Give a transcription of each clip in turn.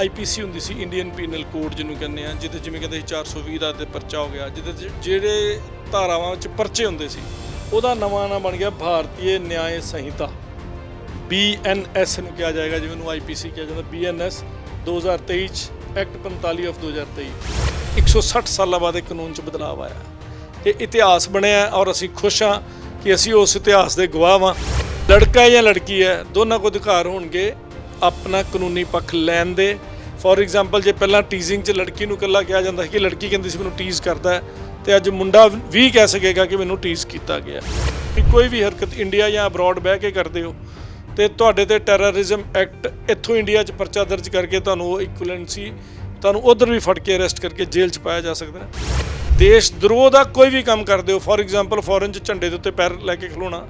IPC ਹੁੰਦੀ ਸੀ Indian penal code ਜਿਹਨੂੰ ਕਹਿੰਦੇ ਆ, ਜਿਹਦੇ ਜਿਵੇਂ ਕਹਿੰਦੇ ਸੀ 420 ਦਾ ਤੇ ਪਰਚਾ ਹੋ ਗਿਆ, ਜਿਹਦੇ ਜਿਹੜੇ ਧਾਰਾਵਾਂ ਵਿੱਚ ਪਰਚੇ ਹੁੰਦੇ ਸੀ, ਉਹਦਾ ਨਵਾਂ ਨਾਮ ਬਣ ਗਿਆ ਭਾਰਤੀ ਨਿਆਏ ਸੰਹਿਤਾ। BNS ਨੂੰ ਕਿਹਾ ਜਾਏਗਾ, ਜਿਵੇਂ ਨੂੰ ਆਈਪੀਸੀ ਕਿਹਾ ਜਾਂਦਾ BNS 2023 ਚ ਐਕਟ 45 ਆਫ 2023 160 ਸਾਲਾਂ ਬਾਅਦ ਇਹ ਕਾਨੂੰਨ ਚ ਬਦਲਾਅ ਆਇਆ। ਇਹ ਇਤਿਹਾਸ ਬਣਿਆ ਔਰ ਅਸੀਂ ਖੁਸ਼ ਹਾਂ ਕਿ ਅਸੀਂ ਉਸ ਇਤਿਹਾਸ ਦੇ ਗਵਾਹ ਹਾਂ ਲੜਕਾ ਹੈ ਜਾਂ ਲੜਕੀ ਹੈ, ਦੋਨਾਂ ਕੋ ਅਧਿਕਾਰ ਹੋਣਗੇ, ਆਪਣਾ ਕਾਨੂੰਨੀ ਪੱਖ ਲੈਣ ਦੇ ਫੋਰ ਐਗਜ਼ਾਮਪਲ ਜੇ ਪਹਿਲਾਂ ਟੀਜ਼ਿੰਗ 'ਚ ਲੜਕੀ ਨੂੰ ਇਕੱਲਾ ਕਿਹਾ ਜਾਂਦਾ ਸੀ ਕਿ ਲੜਕੀ ਕਹਿੰਦੀ ਸੀ ਮੈਨੂੰ ਟੀਜ਼ ਕਰਦਾ ਹੈ, ਤੇ ਅੱਜ ਮੁੰਡਾ ਵੀ ਕਹਿ ਸਕੇਗਾ ਕਿ ਮੈਨੂੰ ਟੀਜ਼ ਕੀਤਾ ਗਿਆ ਕਿ ਕੋਈ ਵੀ ਹਰਕਤ ਇੰਡੀਆ ਜਾਂ ਅਬਰੋਡ ਬਹਿ ਕੇ ਕਰਦੇ ਹੋ, ਤੇ ਤੁਹਾਡੇ ਤੇ ਟੈਰਰਿਜ਼ਮ ਐਕਟ ਇੱਥੋਂ ਇੰਡੀਆ 'ਚ ਪਰਚਾ ਦਰਜ ਕਰਕੇ ਤੁਹਾਨੂੰ ਉਹ ਇਕੁਇਵਲੈਂਸੀ ਤੁਹਾਨੂੰ ਉਧਰ ਵੀ ਫੜ ਕੇ ਅਰੈਸਟ ਕਰਕੇ ਜੇਲ੍ਹ 'ਚ ਪਾਇਆ ਜਾ ਸਕਦਾ ਹੈ। ਦੇਸ਼ ਦਰੋਹ ਦਾ ਕੋਈ ਵੀ ਕੰਮ ਕਰਦੇ ਹੋ ਫੋਰ ਐਗਜ਼ਾਮਪਲ ਫੋਰਨ 'ਚ ਝੰਡੇ ਦੇ ਉੱਤੇ ਪੈਰ ਲੈ ਕੇ ਖਲੋਣਾ,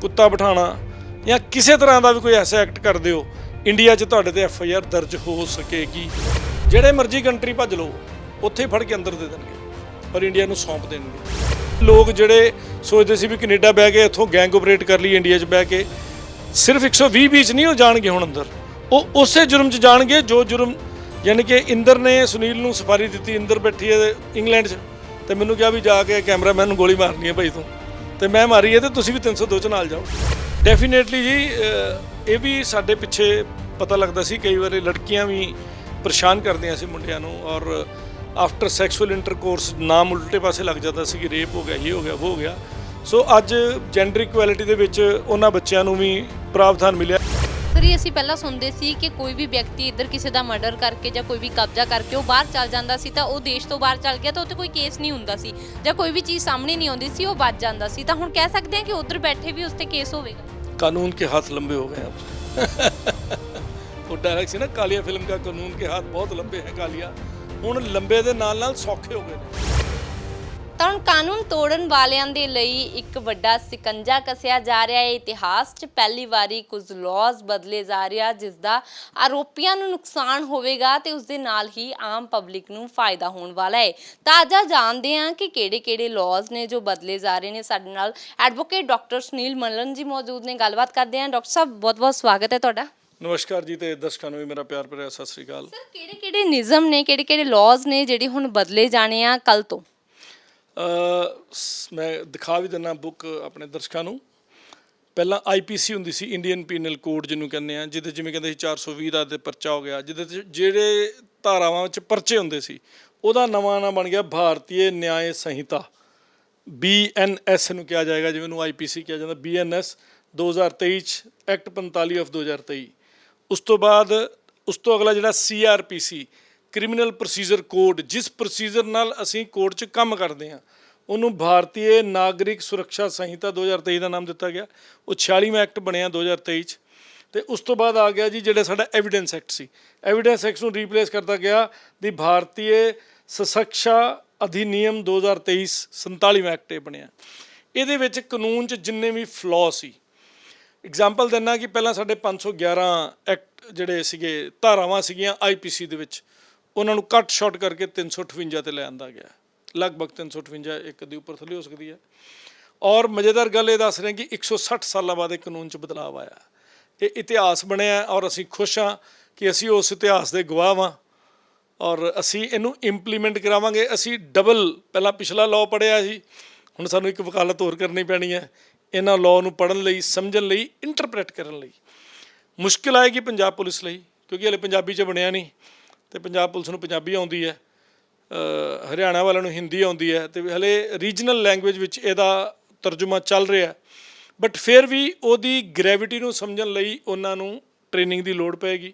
ਕੁੱਤਾ ਬਿਠਾਣਾ ਜਾਂ ਕਿਸੇ ਤਰ੍ਹਾਂ ਦਾ ਵੀ ਕੋਈ ਐਸਾ ਐਕਟ ਕਰਦੇ ਹੋ ਇੰਡੀਆ 'ਚ ਤੁਹਾਡੇ ਤੇ ਐਫ ਆਈ ਆਰ ਦਰਜ ਹੋ ਸਕੇਗੀ। ਜਿਹੜੇ ਮਰਜ਼ੀ ਕੰਟਰੀ ਭੱਜ ਲਓ, ਉੱਥੇ ਹੀ ਫੜ ਕੇ ਅੰਦਰ ਦੇ ਦੇਣਗੇ, ਪਰ ਇੰਡੀਆ ਨੂੰ ਸੌਂਪ ਦੇਣਗੇ। ਲੋਕ ਜਿਹੜੇ ਸੋਚਦੇ ਸੀ ਵੀ ਕੈਨੇਡਾ ਬਹਿ ਕੇ ਇੱਥੋਂ ਗੈਂਗ ਆਪਰੇਟ ਕਰ ਲਈ, ਇੰਡੀਆ 'ਚ ਬਹਿ ਕੇ, ਸਿਰਫ 120 ਵਿੱਚ ਨਹੀਂ, ਉਹ ਜਾਣਗੇ ਹੁਣ ਅੰਦਰ। ਉਹ ਉਸੇ ਜੁਰਮ 'ਚ ਜਾਣਗੇ, ਜੋ ਜੁਰਮ, ਯਾਨੀ ਕਿ ਇੰਦਰ ਨੇ ਸੁਨੀਲ ਨੂੰ ਸਫਾਰੀ ਦਿੱਤੀ, ਇੰਦਰ ਬੈਠੀ ਹੈ ਇੰਗਲੈਂਡ 'ਚ, ਤੇ ਮੈਨੂੰ ਕਿਹਾ ਵੀ ਜਾ ਕੇ ਕੈਮਰਾਮੈਨ ਨੂੰ ਗੋਲੀ ਮਾਰਨੀ ਹੈ ਭਾਈ ਤੂੰ। ਤੇ ਮੈਂ ਮਾਰੀ ਹੈ ਤੇ ਤੁਸੀਂ ਵੀ 302 ਚ ਨਾਲ ਜਾਓ। ਡੈਫੀਨੇਟਲੀ ਜੀ ਇਹ ਵੀ ਸਾਡੇ ਪਿੱਛੇ ਪਤਾ ਲੱਗਦਾ ਸੀ, ਕਈ ਵਾਰੀ ਲੜਕੀਆਂ ਵੀ ਪਰੇਸ਼ਾਨ ਕਰਦੀਆਂ ਸੀ ਮੁੰਡਿਆਂ ਨੂੰ ਔਰ ਆਫਟਰ ਸੈਕਸ਼ੂਅਲ ਇੰਟਰਕੋਰਸ ਨਾਮ ਉਲਟੇ ਪਾਸੇ ਲੱਗ ਜਾਂਦਾ ਸੀ ਕਿ ਰੇਪ ਹੋ ਗਿਆ, ਇਹ ਹੋ ਗਿਆ, ਉਹ ਹੋ ਗਿਆ। ਸੋ ਅੱਜ ਜੈਂਡਰ ਇਕੁਐਲਿਟੀ ਦੇ ਵਿੱਚ ਉਹਨਾਂ ਬੱਚਿਆਂ ਨੂੰ ਵੀ ਪ੍ਰਾਵਧਾਨ ਮਿਲਿਆ। ਸਰ, ਅਸੀਂ ਪਹਿਲਾਂ ਸੁਣਦੇ ਸੀ ਕਿ ਕੋਈ ਵੀ ਵਿਅਕਤੀ ਇੱਧਰ ਕਿਸੇ ਦਾ ਮਰਡਰ ਕਰਕੇ ਜਾਂ ਕੋਈ ਵੀ ਕਬਜ਼ਾ ਕਰਕੇ ਉਹ ਬਾਹਰ ਚਲ ਜਾਂਦਾ ਸੀ ਤਾਂ ਉਹ ਦੇਸ਼ ਤੋਂ ਬਾਹਰ ਚਲ ਗਿਆ ਤਾਂ ਉੱਥੇ ਕੋਈ ਕੇਸ ਨਹੀਂ ਹੁੰਦਾ ਸੀ ਜਾਂ ਕੋਈ ਵੀ ਚੀਜ਼ ਸਾਹਮਣੇ ਨਹੀਂ ਆਉਂਦੀ ਸੀ, ਉਹ ਬਚ ਜਾਂਦਾ ਸੀ। ਤਾਂ ਹੁਣ ਕਹਿ ਸਕਦੇ ਹਾਂ ਕਿ ਉੱਧਰ ਬੈਠੇ ਵੀ ਉਸ ਤੇ ਕੇਸ ਹੋਵੇਗਾ। कानून के हाथ लंबे हो गए अब वो डायरेक्ट ਸੀ ਨਾ ਕਾਲੀਆ ਫਿਲਮ ਦਾ ਕਾਨੂੰਨ ਕੇ ਹੱਥ ਬਹੁਤ ਲੰਬੇ ਹੈ ਕਾਲੀਆ ਹੁਣ ਲੰਬੇ ਦੇ ਨਾਲ ਨਾਲ ਸੌਖੇ ਹੋ ਗਏ ਨੇ ਤਾਂ ਹੁਣ ਕਾਨੂੰਨ ਤੋੜਨ ਵਾਲਿਆਂ ਦੇ ਲਈ ਇੱਕ ਵੱਡਾ ਸਿਕੰਜਾ ਕੱਸਿਆ ਜਾ ਰਿਹਾ ਹੈ। ਇਤਿਹਾਸ 'ਚ ਪਹਿਲੀ ਵਾਰੀ ਕੁਝ ਲਾਜ਼ ਬਦਲੇ ਜਾ ਰਿਹਾ ਜਿਸ ਦਾ ਆਰੋਪੀਆਂ ਨੂੰ ਨੁਕਸਾਨ ਹੋਵੇਗਾ ਤੇ ਉਸ ਦੇ ਨਾਲ ਹੀ ਆਮ ਪਬਲਿਕ ਨੂੰ ਫਾਇਦਾ ਹੋਣ ਵਾਲਾ ਹੈ। ਤਾਜ਼ਾ ਜਾਣਦੇ ਹਾਂ ਕਿ ਕਿਹੜੇ-ਕਿਹੜੇ ਲਾਜ਼ ਨੇ ਜੋ ਬਦਲੇ ਜਾ ਰਹੇ ਨੇ। ਸਾਡੇ ਨਾਲ ਐਡਵੋਕੇਟ ਡਾਕਟਰ ਸੁਨੀਲ ਮਲਨ ਜੀ ਮੌਜੂਦ ਨੇ। ਗੱਲਬਾਤ ਕਰਦੇ ਹਾਂ। ਡਾਕਟਰ ਸਾਹਿਬ ਬਹੁਤ-ਬਹੁਤ ਸਵਾਗਤ ਹੈ ਤੁਹਾਡਾ। ਨਮਸਕਾਰ ਜੀ ਤੇ ਦਰਸ਼ਕਾਂ ਨੂੰ ਵੀ ਮੇਰਾ ਪਿਆਰ ਭਰਿਆ ਸਤਿ ਸ੍ਰੀ ਅਕਾਲ। ਸਰ ਕਿਹੜੇ-ਕਿਹੜੇ ਨਿਯਮ ਨੇ ਕਿਹੜੇ-ਕਿਹੜੇ ਲਾਜ਼ ਨੇ ਜਿਹੜੇ ਹੁਣ ਬਦਲੇ ਜਾਣੇ ਆ ਕੱਲ ਤੋਂ? ਮੈਂ ਦਿਖਾ ਵੀ ਦਿੰਨਾ ਬੁੱਕ ਆਪਣੇ ਦਰਸ਼ਕਾਂ ਨੂੰ। ਪਹਿਲਾਂ ਆਈਪੀਸੀ ਹੁੰਦੀ ਸੀ, ਇੰਡੀਅਨ ਪੀਨਲ ਕੋਡ ਜਿਹਨੂੰ ਕਹਿੰਦੇ ਆ, ਜਿਹਦੇ ਜਿਵੇਂ ਕਹਿੰਦੇ ਸੀ 420 ਦਾ ਤੇ ਪਰਚਾ ਹੋ ਗਿਆ, ਜਿਹਦੇ 'ਚ ਜਿਹੜੇ ਧਾਰਾਵਾਂ ਵਿੱਚ ਪਰਚੇ ਹੁੰਦੇ ਸੀ, ਉਹਦਾ ਨਵਾਂ ਨਾਮ ਬਣ ਗਿਆ ਭਾਰਤੀ ਨਿਆਏ ਸੰਹਿਤਾ। BNS ਨੂੰ ਕਿਹਾ ਜਾਏਗਾ, ਜਿਵੇਂ ਨੂੰ ਆਈਪੀਸੀ ਕਿਹਾ ਜਾਂਦਾ BNS 2023 ਚ ਐਕਟ 45 ਆਫ 2023 ਉਸ ਤੋਂ ਬਾਅਦ, ਉਸ ਤੋਂ ਅਗਲਾ ਜਿਹੜਾ CRPC ਕ੍ਰਿਮੀਨਲ ਪ੍ਰੋਸੀਜਰ ਕੋਡ, ਜਿਸ ਪ੍ਰੋਸੀਜਰ ਨਾਲ ਅਸੀਂ ਕੋਰਟ 'ਚ ਕੰਮ ਕਰਦੇ ਹਾਂ, ਉਹਨੂੰ ਭਾਰਤੀ ਨਾਗਰਿਕ ਸੁਰੱਖਿਆ ਸੰਹਿਤਾ 2023 ਦਾ ਨਾਮ ਦਿੱਤਾ ਗਿਆ। ਉਹ 46ਵਾਂ ਐਕਟ ਬਣਿਆ 2023 ਚ। ਤੇ ਉਸ ਤੋਂ ਬਾਅਦ ਆ ਗਿਆ ਜੀ ਜਿਹੜਾ ਸਾਡਾ ਐਵੀਡੈਂਸ ਐਕਟ ਸੀ। ਐਵੀਡੈਂਸ ਐਕਟ ਨੂੰ ਰੀਪਲੇਸ ਕਰਤਾ ਗਿਆ ਦੀ ਭਾਰਤੀ ਸਸ਼ਕਸ਼ਾ ਅਧਿਨਿਯਮ 2023 47ਵਾਂ ਐਕਟ ਇਹ ਬਣਿਆ। ਇਹਦੇ ਵਿੱਚ ਕਾਨੂੰਨ 'ਚ ਜਿੰਨੇ ਵੀ ਫਲੋ ਸੀ। ਐਗਜ਼ਾਮਪਲ ਦਿੰਨਾ ਕਿ ਪਹਿਲਾਂ ਸਾਡੇ 511 ਐਕਟ ਜਿਹੜੇ ਸੀਗੇ, ਧਾਰਾਵਾਂ ਸੀਗੀਆਂ ਆਈਪੀਸੀ ਦੇ ਵਿੱਚ। ਉਹਨਾਂ ਨੂੰ ਕੱਟ ਸ਼ਾਰਟ ਕਰਕੇ 358 ਤੇ ਲੈ ਆਂਦਾ ਗਿਆ। ਲਗਭਗ 358 ਇੱਕ ਦੇ ਉੱਪਰ ਥੱਲੇ ਹੋ ਸਕਦੀ ਹੈ। ਔਰ ਮਜ਼ੇਦਾਰ ਗੱਲ ਇਹ ਦੱਸ ਰਹੇ ਕਿ 160 ਸਾਲਾਂ ਬਾਅਦ ਇਹ ਕਾਨੂੰਨ 'ਚ ਬਦਲਾਅ ਆਇਆ। ਇਹ ਇਤਿਹਾਸ ਬਣਿਆ ਔਰ ਅਸੀਂ ਖੁਸ਼ ਹਾਂ ਕਿ ਅਸੀਂ ਉਸ ਇਤਿਹਾਸ ਦੇ ਗਵਾਹ ਹਾਂ ਔਰ ਅਸੀਂ ਇਹਨੂੰ ਇੰਪਲੀਮੈਂਟ ਕਰਾਵਾਂਗੇ। ਅਸੀਂ ਡਬਲ ਪਹਿਲਾਂ ਪਿਛਲਾ ਲਾਅ ਪੜਿਆ ਸੀ, ਹੁਣ ਸਾਨੂੰ ਇੱਕ ਵਕਾਲਤ ਹੋਰ ਕਰਨੀ ਪੈਣੀ ਹੈ। ਇਹਨਾਂ ਲਾਅ ਨੂੰ ਪੜਨ ਲਈ, ਸਮਝਣ ਲਈ ਇੰਟਰਪ੍ਰੀਟ ਕਰਨ ਲਈ। ਮੁਸ਼ਕਿਲ ਆਏਗੀ ਪੰਜਾਬ ਪੁਲਿਸ ਲਈ, ਕਿਉਂਕਿ ਹਲੇ ਪੰਜਾਬੀ 'ਚ ਬਣਿਆ ਨਹੀਂ। ਤੇ ਪੰਜਾਬ ਪੁਲਿਸ ਨੂੰ ਪੰਜਾਬੀ ਆਉਂਦੀ ਹੈ ਹਰਿਆਣਾ ਵਾਲਿਆਂ ਨੂੰ ਹਿੰਦੀ ਆਉਂਦੀ ਹੈ ਤੇ ਹਲੇ ਰੀਜਨਲ ਲੈਂਗੁਏਜ ਵਿੱਚ ਇਹਦਾ ਤਰਜਮਾ ਚੱਲ ਰਿਹਾ ਬਟ ਫਿਰ ਵੀ ਉਹਦੀ ਗ੍ਰੈਵਿਟੀ ਨੂੰ ਸਮਝਣ ਲਈ ਉਹਨਾਂ ਨੂੰ ਟ੍ਰੇਨਿੰਗ ਦੀ ਲੋੜ ਪਏਗੀ।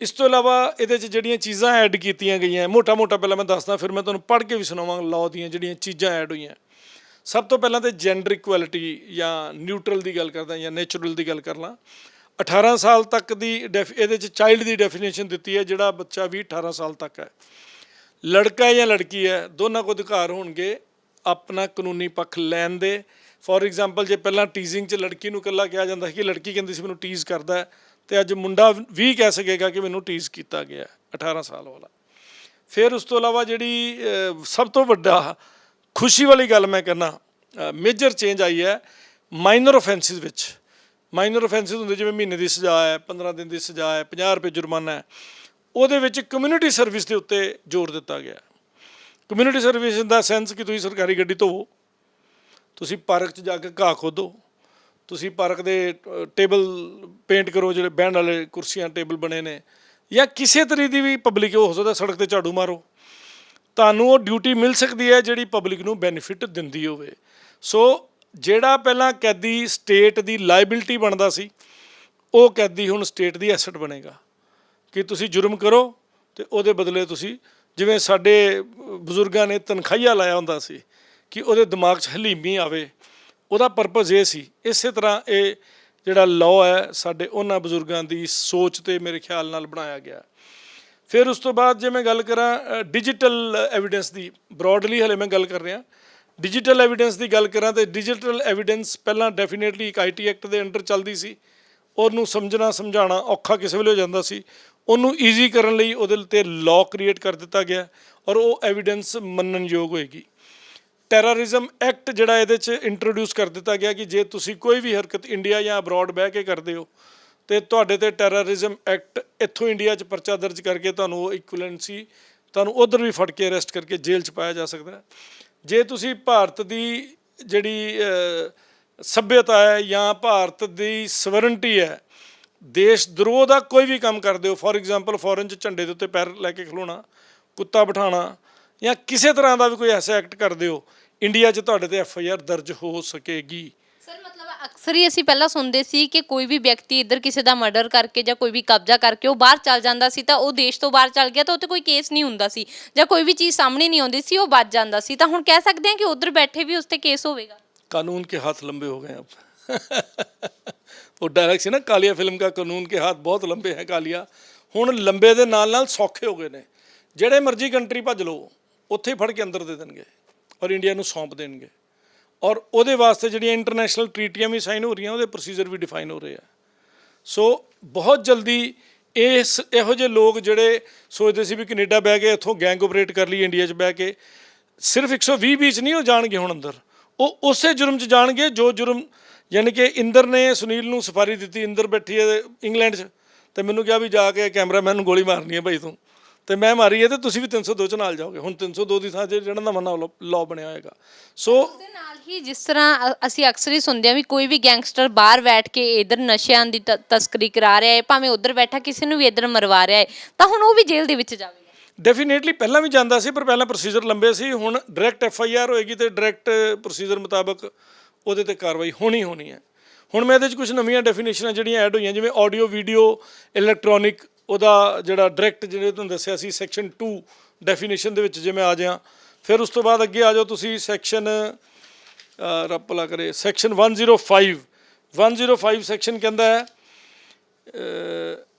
ਇਸ ਤੋਂ ਇਲਾਵਾ ਇਹਦੇ 'ਚ ਜਿਹੜੀਆਂ ਚੀਜ਼ਾਂ ਐਡ ਕੀਤੀਆਂ ਗਈਆਂ, ਮੋਟਾ-ਮੋਟਾ ਪਹਿਲਾਂ ਮੈਂ ਦੱਸਦਾ, ਫਿਰ ਮੈਂ ਤੁਹਾਨੂੰ ਪੜ੍ਹ ਕੇ ਵੀ ਸੁਣਾਵਾਂਗਾ ਲਾਅ ਦੀਆਂ ਜਿਹੜੀਆਂ ਚੀਜ਼ਾਂ ਐਡ ਹੋਈਆਂ। ਸਭ ਤੋਂ ਪਹਿਲਾਂ ਤੇ ਜੈਂਡਰ ਇਕੁਐਲਿਟੀ ਜਾਂ ਨਿਊਟਰਲ ਦੀ ਗੱਲ ਕਰਦਾ ਜਾਂ ਨੇਚਰਲ ਦੀ ਗੱਲ ਕਰ ਲਾਂ। 18 ਸਾਲ ਤੱਕ ਦੀ ਡੈਫ- ਇਹਦੇ 'ਚ ਚਾਈਲਡ ਦੀ ਡੈਫੀਨੇਸ਼ਨ ਦਿੱਤੀ ਹੈ ਜਿਹੜਾ ਬੱਚਾ ਵੀ 18 ਸਾਲ ਤੱਕ ਹੈ। ਲੜਕਾ ਹੈ ਜਾਂ ਲੜਕੀ ਹੈ ਦੋਨਾਂ ਕੋ ਅਧਿਕਾਰ ਹੋਣਗੇ ਆਪਣਾ ਕਾਨੂੰਨੀ ਪੱਖ ਲੈਣ ਦੇ। ਫੋਰ ਐਗਜ਼ਾਮਪਲ ਜੇ ਪਹਿਲਾਂ ਟੀਜ਼ਿੰਗ 'ਚ ਲੜਕੀ ਨੂੰ ਇਕੱਲਾ ਕਿਹਾ ਜਾਂਦਾ ਸੀ ਕਿ ਲੜਕੀ ਕਹਿੰਦੀ ਸੀ ਮੈਨੂੰ ਟੀਜ਼ ਕਰਦਾ ਹੈ ਤੇ ਅੱਜ ਮੁੰਡਾ ਵੀ ਕਹਿ ਸਕੇਗਾ ਕਿ ਮੈਨੂੰ ਟੀਜ਼ ਕੀਤਾ ਗਿਆ ਹੈ, 18 ਸਾਲ ਵਾਲਾ। ਫਿਰ ਉਸ ਤੋਂ ਇਲਾਵਾ ਜਿਹੜੀ ਸਭ ਤੋਂ ਵੱਡਾ ਖੁਸ਼ੀ ਵਾਲੀ ਗੱਲ ਮੈਂ ਕਹਿੰਦਾ ਮੇਜਰ ਚੇਂਜ ਆਈ ਹੈ ਮਾਈਨਰ ਆਫੈਂਸਿਸ ਵਿੱਚ। ਮਾਈਨਰ ਆਫੈਂਸਿਸ ਹੁੰਦੇ, ਜਿਵੇਂ ਮਹੀਨੇ ਦੀ ਸਜ਼ਾ ਹੈ 15 ਦਿਨ ਦੀ ਸਜ਼ਾ ਹੈ 50 ਰੁਪਏ ਜੁਰਮਾਨਾ ਹੈ, ਉਹਦੇ ਵਿੱਚ ਕਮਿਊਨਿਟੀ ਸਰਵਿਸ ਦੇ ਉੱਤੇ ਜ਼ੋਰ ਦਿੱਤਾ ਗਿਆ community service in the sense ਕਿ ਤੁਸੀਂ ਸਰਕਾਰੀ ਗੱਡੀ ਧੋਵੋ, ਤੁਸੀਂ ਪਾਰਕ 'ਚ ਜਾ ਕੇ ਘਾਹ ਖੋਦੋ, ਤੁਸੀਂ ਪਾਰਕ ਦੇ ਟੇਬਲ ਪੇਂਟ ਕਰੋ, ਜਿਹੜੇ ਬਹਿਣ ਵਾਲੇ ਕੁਰਸੀਆਂ ਟੇਬਲ ਬਣੇ ਨੇ, ਜਾਂ ਕਿਸੇ ਤਰੀ ਦੀ ਵੀ ਪਬਲਿਕ ਹੋ ਸਕਦਾ, ਸੜਕ ਤੇ ਝਾੜੂ ਮਾਰੋ, ਤੁਹਾਨੂੰ ਉਹ ਡਿਊਟੀ ਮਿਲ ਸਕਦੀ ਹੈ ਜਿਹੜੀ ਪਬਲਿਕ ਨੂੰ ਬੈਨੀਫਿਟ ਦਿੰਦੀ ਹੋਵੇ। ਸੋ ਜਿਹੜਾ ਪਹਿਲਾਂ ਕੈਦੀ ਸਟੇਟ ਦੀ ਲਾਇਬਿਲਟੀ ਬਣਦਾ ਸੀ, ਉਹ ਕੈਦੀ ਹੁਣ ਸਟੇਟ ਦੀ ਐਸੈਟ ਬਣੇਗਾ। ਕਿ ਤੁਸੀਂ ਜੁਰਮ ਕਰੋ ਤੇ ਉਹਦੇ ਬਦਲੇ ਤੁਸੀਂ ਜਿਵੇਂ ਸਾਡੇ ਬਜ਼ੁਰਗਾਂ ਨੇ ਤਨਖਾਹੀਆ ਲਾਇਆ ਹੁੰਦਾ ਸੀ ਕਿ ਉਹਦੇ ਦਿਮਾਗ 'ਚ ਹਲੀਮੀ ਆਵੇ, ਉਹਦਾ ਪਰਪਸ ਇਹ ਸੀ। ਇਸੇ ਤਰ੍ਹਾਂ ਇਹ ਜਿਹੜਾ ਲਾਅ ਹੈ, ਸਾਡੇ ਉਹਨਾਂ ਬਜ਼ੁਰਗਾਂ ਦੀ ਸੋਚ ਤੇ ਮੇਰੇ ਖਿਆਲ ਨਾਲ ਬਣਾਇਆ ਗਿਆ। ਫਿਰ ਉਸ ਤੋਂ ਬਾਅਦ ਜੇ ਮੈਂ ਗੱਲ ਕਰਾਂ ਡਿਜੀਟਲ ਐਵੀਡੈਂਸ ਦੀ ਬ੍ਰੌਡਲੀ ਹਲੇ ਮੈਂ ਗੱਲ ਕਰ ਰਿਹਾ। ਡਿਜੀਟਲ ਐਵੀਡੈਂਸ ਦੀ ਗੱਲ ਕਰਾਂ ਤੇ ਡਿਜੀਟਲ ਐਵੀਡੈਂਸ ਪਹਿਲਾਂ ਡੈਫੀਨੇਟਲੀ ਇੱਕ ਆਈਟੀ ਐਕਟ ਦੇ ਅੰਡਰ ਚੱਲਦੀ ਸੀ। ਉਹਨੂੰ ਸਮਝਣਾ, ਸਮਝਾਉਣਾ ਔਖਾ ਕਿਸੇ ਵੇਲੇ ਹੋ ਜਾਂਦਾ ਸੀ। ਉਹਨੂੰ ਈਜ਼ੀ ਕਰਨ ਲਈ ਉਹਦੇ ਤੇ ਲਾਅ ਕ੍ਰੀਏਟ ਕਰ ਦਿੱਤਾ ਗਿਆ ਔਰ ਉਹ ਐਵੀਡੈਂਸ ਮੰਨਣਯੋਗ ਹੋਏਗੀ। ਟੈਰਰਿਜ਼ਮ ਐਕਟ ਜਿਹੜਾ ਇਹਦੇ 'ਚ ਇੰਟਰੋਡਿਊਸ ਕਰ ਦਿੱਤਾ ਗਿਆ ਕਿ ਜੇ ਤੁਸੀਂ ਕੋਈ ਵੀ ਹਰਕਤ ਇੰਡੀਆ ਜਾਂ ਅਬਰੋਡ ਬਹਿ ਕੇ ਕਰਦੇ ਹੋ, ਤੇ ਤੁਹਾਡੇ ਤੇ ਟੈਰਰਿਜ਼ਮ ਐਕਟ ਇੱਥੋਂ ਇੰਡੀਆ 'ਚ ਪਰਚਾ ਦਰਜ ਕਰਕੇ ਤੁਹਾਨੂੰ ਉਹ ਇਕੁਇਵਲੈਂਸੀ ਤੁਹਾਨੂੰ ਉਧਰ ਵੀ ਫੜ ਕੇ ਅਰੈਸਟ ਕਰਕੇ ਜੇਲ੍ਹ 'ਚ ਪਾਇਆ ਜਾ ਸਕਦਾ। ਹੈ ਜੇ ਤੁਸੀਂ ਭਾਰਤ ਦੀ ਜਿਹੜੀ ਅਹ, ਸੱਭਿਅਤਾ ਹੈ ਜਾਂ ਭਾਰਤ ਦੀ ਸਵਰਨਟੀ ਹੈ ਦੇਸ਼ ਦਰੋਹ ਦਾ ਕੋਈ ਵੀ ਕੰਮ ਕਰਦੇ ਹੋ ਫੋਰ ਐਗਜ਼ਾਮਪਲ ਫੋਰਨ 'ਚ ਝੰਡੇ ਦੇ ਉੱਤੇ ਪੈਰ ਲੈ ਕੇ ਖਲੋਣਾ ਕੁੱਤਾ ਬਿਠਾਣਾ ਜਾਂ ਕਿਸੇ ਤਰ੍ਹਾਂ ਦਾ ਵੀ ਕੋਈ ਐਸਾ ਐਕਟ ਕਰਦੇ ਹੋ ਇੰਡੀਆ 'ਚ ਤੁਹਾਡੇ ਤੇ ਐਫ ਆਈ ਆਰ ਦਰਜ ਹੋ ਸਕੇਗੀ। ਸਰ ਮਤਲਬ ਅਕਸਰ ਹੀ ਅਸੀਂ ਪਹਿਲਾਂ ਸੁਣਦੇ ਸੀ ਕਿ ਕੋਈ ਵੀ ਵਿਅਕਤੀ ਇੱਧਰ ਕਿਸੇ ਦਾ ਮਰਡਰ ਕਰਕੇ ਜਾਂ ਕੋਈ ਵੀ ਕਬਜ਼ਾ ਕਰਕੇ ਉਹ ਬਾਹਰ ਚੱਲ ਜਾਂਦਾ ਸੀ ਤਾਂ ਉਹ ਦੇਸ਼ ਤੋਂ ਬਾਹਰ ਚੱਲ ਗਿਆ ਤਾਂ ਉੱਥੇ ਕੋਈ ਕੇਸ ਨਹੀਂ ਹੁੰਦਾ ਸੀ ਜਾਂ ਕੋਈ ਵੀ ਚੀਜ਼ ਸਾਹਮਣੇ ਨਹੀਂ ਆਉਂਦੀ ਸੀ ਉਹ ਬਚ ਜਾਂਦਾ ਸੀ ਤਾਂ ਹੁਣ ਕਹਿ ਸਕਦੇ ਹਾਂ ਕਿ ਉੱਧਰ ਬੈਠੇ ਵੀ ਉਸ ਤੇ ਕੇਸ ਹੋਵੇਗਾ कानून के हाथ लंबे हो गए अब वो डायरेक्ट ਸੀ ਨਾ ਕਾਲੀਆ ਫਿਲਮ ਦਾ ਕਾਨੂੰਨ ਕੇ ਹੱਥ ਬਹੁਤ ਲੰਬੇ ਹੈ ਕਾਲੀਆ ਹੁਣ ਲੰਬੇ ਦੇ ਨਾਲ ਨਾਲ ਸੌਖੇ ਹੋ ਗਏ ਨੇ ਜਿਹੜੇ ਮਰਜ਼ੀ ਕੰਟਰੀ ਭੱਜ ਲਓ ਉੱਥੇ ਹੀ ਫੜ ਕੇ ਅੰਦਰ ਦੇ ਦੇਣਗੇ ਔਰ ਇੰਡੀਆ ਨੂੰ ਸੌਂਪ ਦੇਣਗੇ ਔਰ ਉਹਦੇ ਵਾਸਤੇ ਜਿਹੜੀਆਂ ਇੰਟਰਨੈਸ਼ਨਲ ਟ੍ਰੀਟੀਆਂ ਵੀ ਸਾਈਨ ਹੋ ਰਹੀਆਂ, ਉਹਦੇ ਪ੍ਰੋਸੀਜਰ ਵੀ ਡਿਫਾਈਨ ਹੋ ਰਹੇ ਆ। ਸੋ ਬਹੁਤ ਜਲਦੀ ਇਸ ਇਹੋ ਜਿਹੇ ਲੋਕ ਜਿਹੜੇ ਸੋਚਦੇ ਸੀ ਵੀ ਕੈਨੇਡਾ ਬਹਿ ਕੇ ਇੱਥੋਂ ਗੈਂਗ ਆਪਰੇਟ ਕਰ ਲਈ ਇੰਡੀਆ 'ਚ ਬਹਿ ਕੇ, ਸਿਰਫ 120 ਵਿੱਚ ਨਹੀਂ, ਉਹ ਜਾਣਗੇ ਹੁਣ ਅੰਦਰ। ਉਹ ਉਸੇ ਜੁਰਮ 'ਚ ਜਾਣਗੇ, ਜੋ ਜੁਰਮ ਯਾਨੀ ਕਿ ਇੰਦਰ ਨੇ, ਸੁਨੀਲ ਨੂੰ ਸਫਾਰੀ ਦਿੱਤੀ, ਇੰਦਰ ਬੈਠੀ ਹੈ ਇੰਗਲੈਂਡ 'ਚ। ਤੇ ਮੈਨੂੰ ਕਿਹਾ ਵੀ ਜਾ ਕੇ ਕੈਮਰਾਮੈਨ ਨੂੰ ਗੋਲੀ ਮਾਰਨੀ ਹੈ ਭਾਈ ਤੂੰ। ਤੇ ਮੈਂ ਮਾਰੀ ਹੈ ਤੇ ਤੁਸੀਂ ਵੀ 302 'ਚ ਨਾਲ ਜਾਓਗੇ। ਹੁਣ 302 ਦੀ ਥਾਂ 'ਤੇ ਜਿਹੜਾ ਨਵਾਂ ਲਾਅ ਬਣਿਆ ਹੋਏਗਾ। ਸੋ ਉਸਦੇ ਨਾਲ ਹੀ ਜਿਸ ਤਰ੍ਹਾਂ ਅ- ਅਸੀਂ ਅਕਸਰ ਹੀ ਸੁਣਦੇ ਹਾਂ ਵੀ ਕੋਈ ਵੀ ਗੈਂਗਸਟਰ ਬਾਹਰ ਬੈਠ ਕੇ ਇਧਰ ਨਸ਼ਿਆਂ ਦੀ ਤ- ਤਸਕਰੀ ਕਰਾ ਰਿਹਾ ਹੈ ਭਾਵੇਂ ਉਧਰ ਬੈਠਾ ਕਿਸੇ ਨੂੰ ਵੀ ਇਧਰ ਮਰਵਾ ਰਿਹਾ ਹੈ ਤਾਂ ਹੁਣ ਉਹ ਵੀ ਜੇਲ੍ਹ ਦੇ ਵਿੱਚ ਜਾਵੇਗਾ। ਡੈਫੀਨੇਟਲੀ ਪਹਿਲਾਂ ਵੀ ਜਾਂਦਾ ਸੀ ਪਰ ਪਹਿਲਾਂ ਪ੍ਰੋਸੀਜਰ ਲੰਬੇ ਸੀ। ਹੁਣ ਡਾਇਰੈਕਟ ਐਫ ਆਈ ਆਰ ਹੋਏਗੀ ਤੇ ਡਾਇਰੈਕਟ ਪ੍ਰੋਸੀਜਰ ਮੁਤਾਬਕ ਉਹਦੇ ਤੇ ਕਾਰਵਾਈ ਹੋਣੀ ਹੋਣੀ ਹੈ। ਹੁਣ ਮੈਂ ਇਹਦੇ 'ਚ ਕੁਝ ਨਵੀਆਂ ਡੈਫੀਨੇਸ਼ਨਾਂ ਜਿਹੜੀਆਂ ਐਡ ਹੋਈਆਂ ਜਿਵੇਂ ਆਡੀਓ ਵੀਡੀਓ ਇਲੈਕਟ੍ਰੋਨਿਕ ਉਹਦਾ ਜਿਹੜਾ ਡਾਇਰੈਕਟ ਜਿਹੜੇ ਤੁਹਾਨੂੰ ਦੱਸਿਆ ਸੀ ਸੈਕਸ਼ਨ 2 ਡੈਫੀਨੇਸ਼ਨ ਦੇ ਵਿੱਚ ਜਿਵੇਂ ਆ ਜਾਇਆ ਫਿਰ ਉਸ ਤੋਂ ਬਾਅਦ ਅੱਗੇ ਆ ਜਾਓ ਤੁਸੀਂ ਸੈਕਸ਼ਨ ਰੱਬ ਭਲਾ ਕਰੇ ਸੈਕਸ਼ਨ 105 105 ਸੈਕਸ਼ਨ ਕਹਿੰਦਾ ਹੈ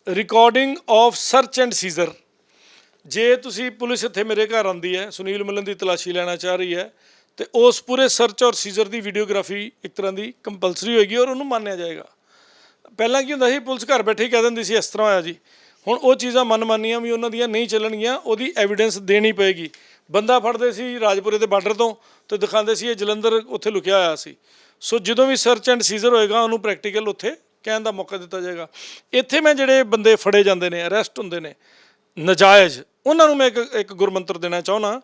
recording of search and seizure ਜੇ ਤੁਸੀਂ ਪੁਲਿਸ ਇੱਥੇ ਮੇਰੇ ਘਰ ਆਂਦੀ ਹੈ, ਸੁਨੀਲ ਮਿਲਨ ਦੀ ਤਲਾਸ਼ੀ ਲੈਣਾ ਚਾਹ ਰਹੀ ਹੈ, ਤੇ ਉਸ ਪੂਰੇ ਸਰਚ ਔਰ ਸੀਜ਼ਰ ਦੀ ਵੀਡੀਓਗ੍ਰਾਫੀ ਇੱਕ ਤਰ੍ਹਾਂ ਦੀ ਕੰਪਲਸਰੀ ਹੋਏਗੀ ਔਰ ਉਹਨੂੰ ਮੰਨਿਆ ਜਾਏਗਾ। ਪਹਿਲਾਂ ਕੀ ਹੁੰਦਾ ਸੀ, ਪੁਲਿਸ ਘਰ ਬੈਠੇ ਹੀ ਕਹਿ ਦਿੰਦੀ ਸੀ, ਇਸ ਤਰ੍ਹਾਂ ਹੋਇਆ ਜੀ। ਹੁਣ ਉਹ ਚੀਜ਼ਾਂ ਮਨਮਾਨੀਆਂ ਵੀ ਉਹਨਾਂ ਦੀਆਂ ਨਹੀਂ ਚੱਲਣਗੀਆਂ, ਉਹਦੀ ਐਵੀਡੈਂਸ ਦੇਣੀ ਪਏਗੀ। ਬੰਦਾ ਫੜਦੇ ਸੀ ਰਾਜਪੁਰੇ ਦੇ ਬਾਰਡਰ ਤੋਂ ਤੇ ਦਿਖਾਉਂਦੇ ਸੀ ਇਹ ਜਲੰਧਰ ਉੱਥੇ ਲੁਕਿਆ ਹੋਇਆ ਸੀ। ਸੋ ਜਦੋਂ ਵੀ ਸਰਚ ਐਂਡ ਸੀਜ਼ਰ ਹੋਏਗਾ, ਉਹਨੂੰ ਪ੍ਰੈਕਟੀਕਲ ਉੱਥੇ ਕਹਿਣ ਦਾ ਮੌਕਾ ਦਿੱਤਾ ਜਾਏਗਾ। ਇੱਥੇ ਮੈਂ ਜਿਹੜੇ ਬੰਦੇ ਫੜੇ ਜਾਂਦੇ ਨੇ ਅਰੈਸਟ ਹੁੰਦੇ ਨੇ, ਨਜਾਇਜ਼, ਉਹਨਾਂ ਨੂੰ ਮੈਂ ਇੱਕ ਇੱਕ ਗੁਰਮੰਤਰ ਦੇਣਾ ਚਾਹੁੰਦਾ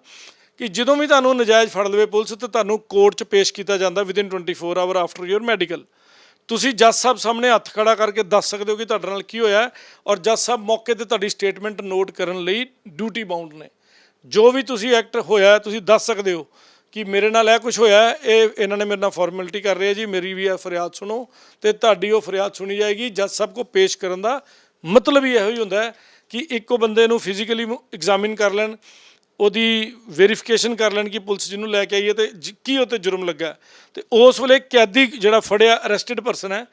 ਕਿ ਜਦੋਂ ਵੀ ਤੁਹਾਨੂੰ ਨਜਾਇਜ਼ ਫੜ ਲਵੇ ਪੁਲਿਸ, ਤੇ ਤੁਹਾਨੂੰ ਕੋਰਟ 'ਚ ਪੇਸ਼ ਕੀਤਾ ਜਾਂਦਾ within 24 hour after your medical ਤੁਸੀਂ ਜੱਜ ਸਾਹਿਬ ਸਾਹਮਣੇ ਹੱਥ ਖੜਾ ਕਰਕੇ ਦੱਸ ਸਕਦੇ ਹੋ ਕਿ ਤੁਹਾਡੇ ਨਾਲ ਕੀ ਹੋਇਆ ਔਰ ਜੱਜ ਸਾਹਿਬ ਮੌਕੇ ਤੇ ਤੁਹਾਡੀ ਸਟੇਟਮੈਂਟ ਨੋਟ ਕਰਨ ਲਈ ਡਿਊਟੀ ਬਾਉਂਡ ਨੇ। ਜੋ ਵੀ ਤੁਸੀਂ ਐਕਟ ਹੋਇਆ ਤੁਸੀਂ ਦੱਸ ਸਕਦੇ ਹੋ ਕਿ ਮੇਰੇ ਨਾਲ ਇਹ ਕੁਝ ਹੋਇਆ ਇਹ ਇਹਨਾਂ ਨੇ ਮੇਰੇ ਨਾਲ ਫਾਰਮੈਲਿਟੀ ਕਰ ਰਹੇ ਆ ਜੀ, ਮੇਰੀ ਵੀ ਇਹ ਫਰਿਆਦ ਸੁਣੋ ਤੇ ਤੁਹਾਡੀ ਉਹ ਫਰਿਆਦ ਸੁਣੀ ਜਾਏਗੀ। ਜੱਜ ਸਾਹਿਬ ਕੋ ਪੇਸ਼ ਕਰਨ ਦਾ ਮਤਲਬ ਹੀ ਇਹੋ ਹੀ ਹੁੰਦਾ ਹੈ ਕਿ ਇੱਕੋ ਬੰਦੇ ਨੂੰ ਫਿਜ਼ੀਕਲੀ ਐਗਜ਼ਾਮਿਨ ਕਰ ਲੈਣ ਉਹਦੀ ਵੈਰੀਫਿਕੇਸ਼ਨ ਕਰ ਲੈਣ ਕਿ ਪੁਲਿਸ ਜਿਹਨੂੰ ਲੈ ਕੇ ਆਈ ਹੈ ਤੇ ਜ- ਕੀ ਉਹ ਤੇ ਜੁਰਮ ਲੱਗਾ ਹੈ। ਤੇ ਉਸ ਵੇਲੇ ਕੈਦੀ ਜਿਹੜਾ ਫੜਿਆ ਅਰੈਸਟਡ ਪਰਸਨ ਹੈ,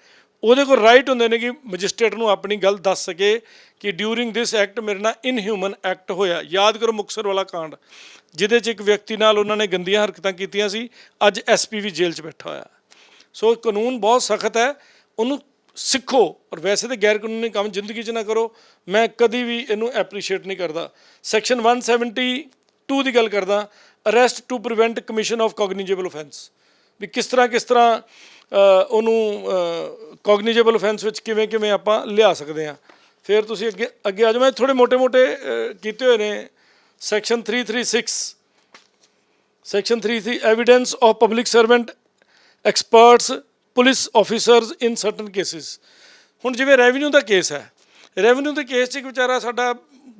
ਉਹਦੇ ਕੋਲ ਰਾਈਟ ਹੁੰਦੇ ਨੇ ਕਿ ਮੈਜਿਸਟ੍ਰੇਟ ਨੂੰ ਆਪਣੀ ਗੱਲ ਦੱਸ ਸਕੇ ਕਿ ਡਿਊਰਿੰਗ ਦਿਸ ਐਕਟ ਮੇਰੇ ਨਾਲ ਇਨਹਿਊਮਨ ਐਕਟ ਹੋਇਆ ਯਾਦ ਕਰੋ ਮੁਕਸਰ ਵਾਲਾ ਕਾਂਡ, ਜਿਹਦੇ 'ਚ ਇੱਕ ਵਿਅਕਤੀ ਨਾਲ ਉਹਨਾਂ ਨੇ ਗੰਦੀਆਂ ਹਰਕਤਾਂ ਕੀਤੀਆਂ ਸੀ, ਅੱਜ ਐਸਪੀ ਵੀ ਜੇਲ੍ਹ 'ਚ ਬੈਠਾ ਹੋਇਆ ਸੋ ਕਾਨੂੰਨ ਬਹੁਤ ਸਖਤ ਹੈ, ਉਹਨੂੰ ਸਿੱਖੋ। ਪਰ ਵੈਸੇ ਤੇ ਗੈਰ ਕਾਨੂੰਨੀ ਕੰਮ ਜ਼ਿੰਦਗੀ 'ਚ ਨਾ ਕਰੋ। ਮੈਂ ਕਦੀ ਵੀ ਇਹਨੂੰ ਐਪਰੀਸ਼ੀਏਟ ਨਹੀਂ ਕਰਦਾ। ਸੈਕਸ਼ਨ 172 ਦੀ ਗੱਲ ਕਰਦਾ। Arrest to prevent commission of cognizable offence ਵੀ ਕਿਸ ਤਰ੍ਹਾਂ ਕਿਸ ਤਰ੍ਹਾਂ ਉਹਨੂੰ ਕੋਗਨੀਜੇਬਲ ਆਫੈਂਸ ਵਿੱਚ ਕਿਵੇਂ ਕਿਵੇਂ ਆਪਾਂ ਲਿਆ ਸਕਦੇ ਆ ਫਿਰ ਤੁਸੀਂ ਅੱਗੇ ਅੱਗੇ ਆ ਜਾਓ। ਮੈਂ ਥੋੜੇ ਮੋٹے-ਮੋٹے ਕੀਤੇ ਹੋਏ ਨੇ। Section 336 section 3 3 evidence of public servant experts police officers in certain cases. ਹੁਣ ਜਿਵੇਂ ਰੈਵਨਿਊ ਦਾ ਕੇਸ ਹੈ, ਰੈਵਨਿਊ ਦੇ ਕੇਸ 'ਚ ਇੱਕ ਵਿਚਾਰਾ ਸਾਡਾ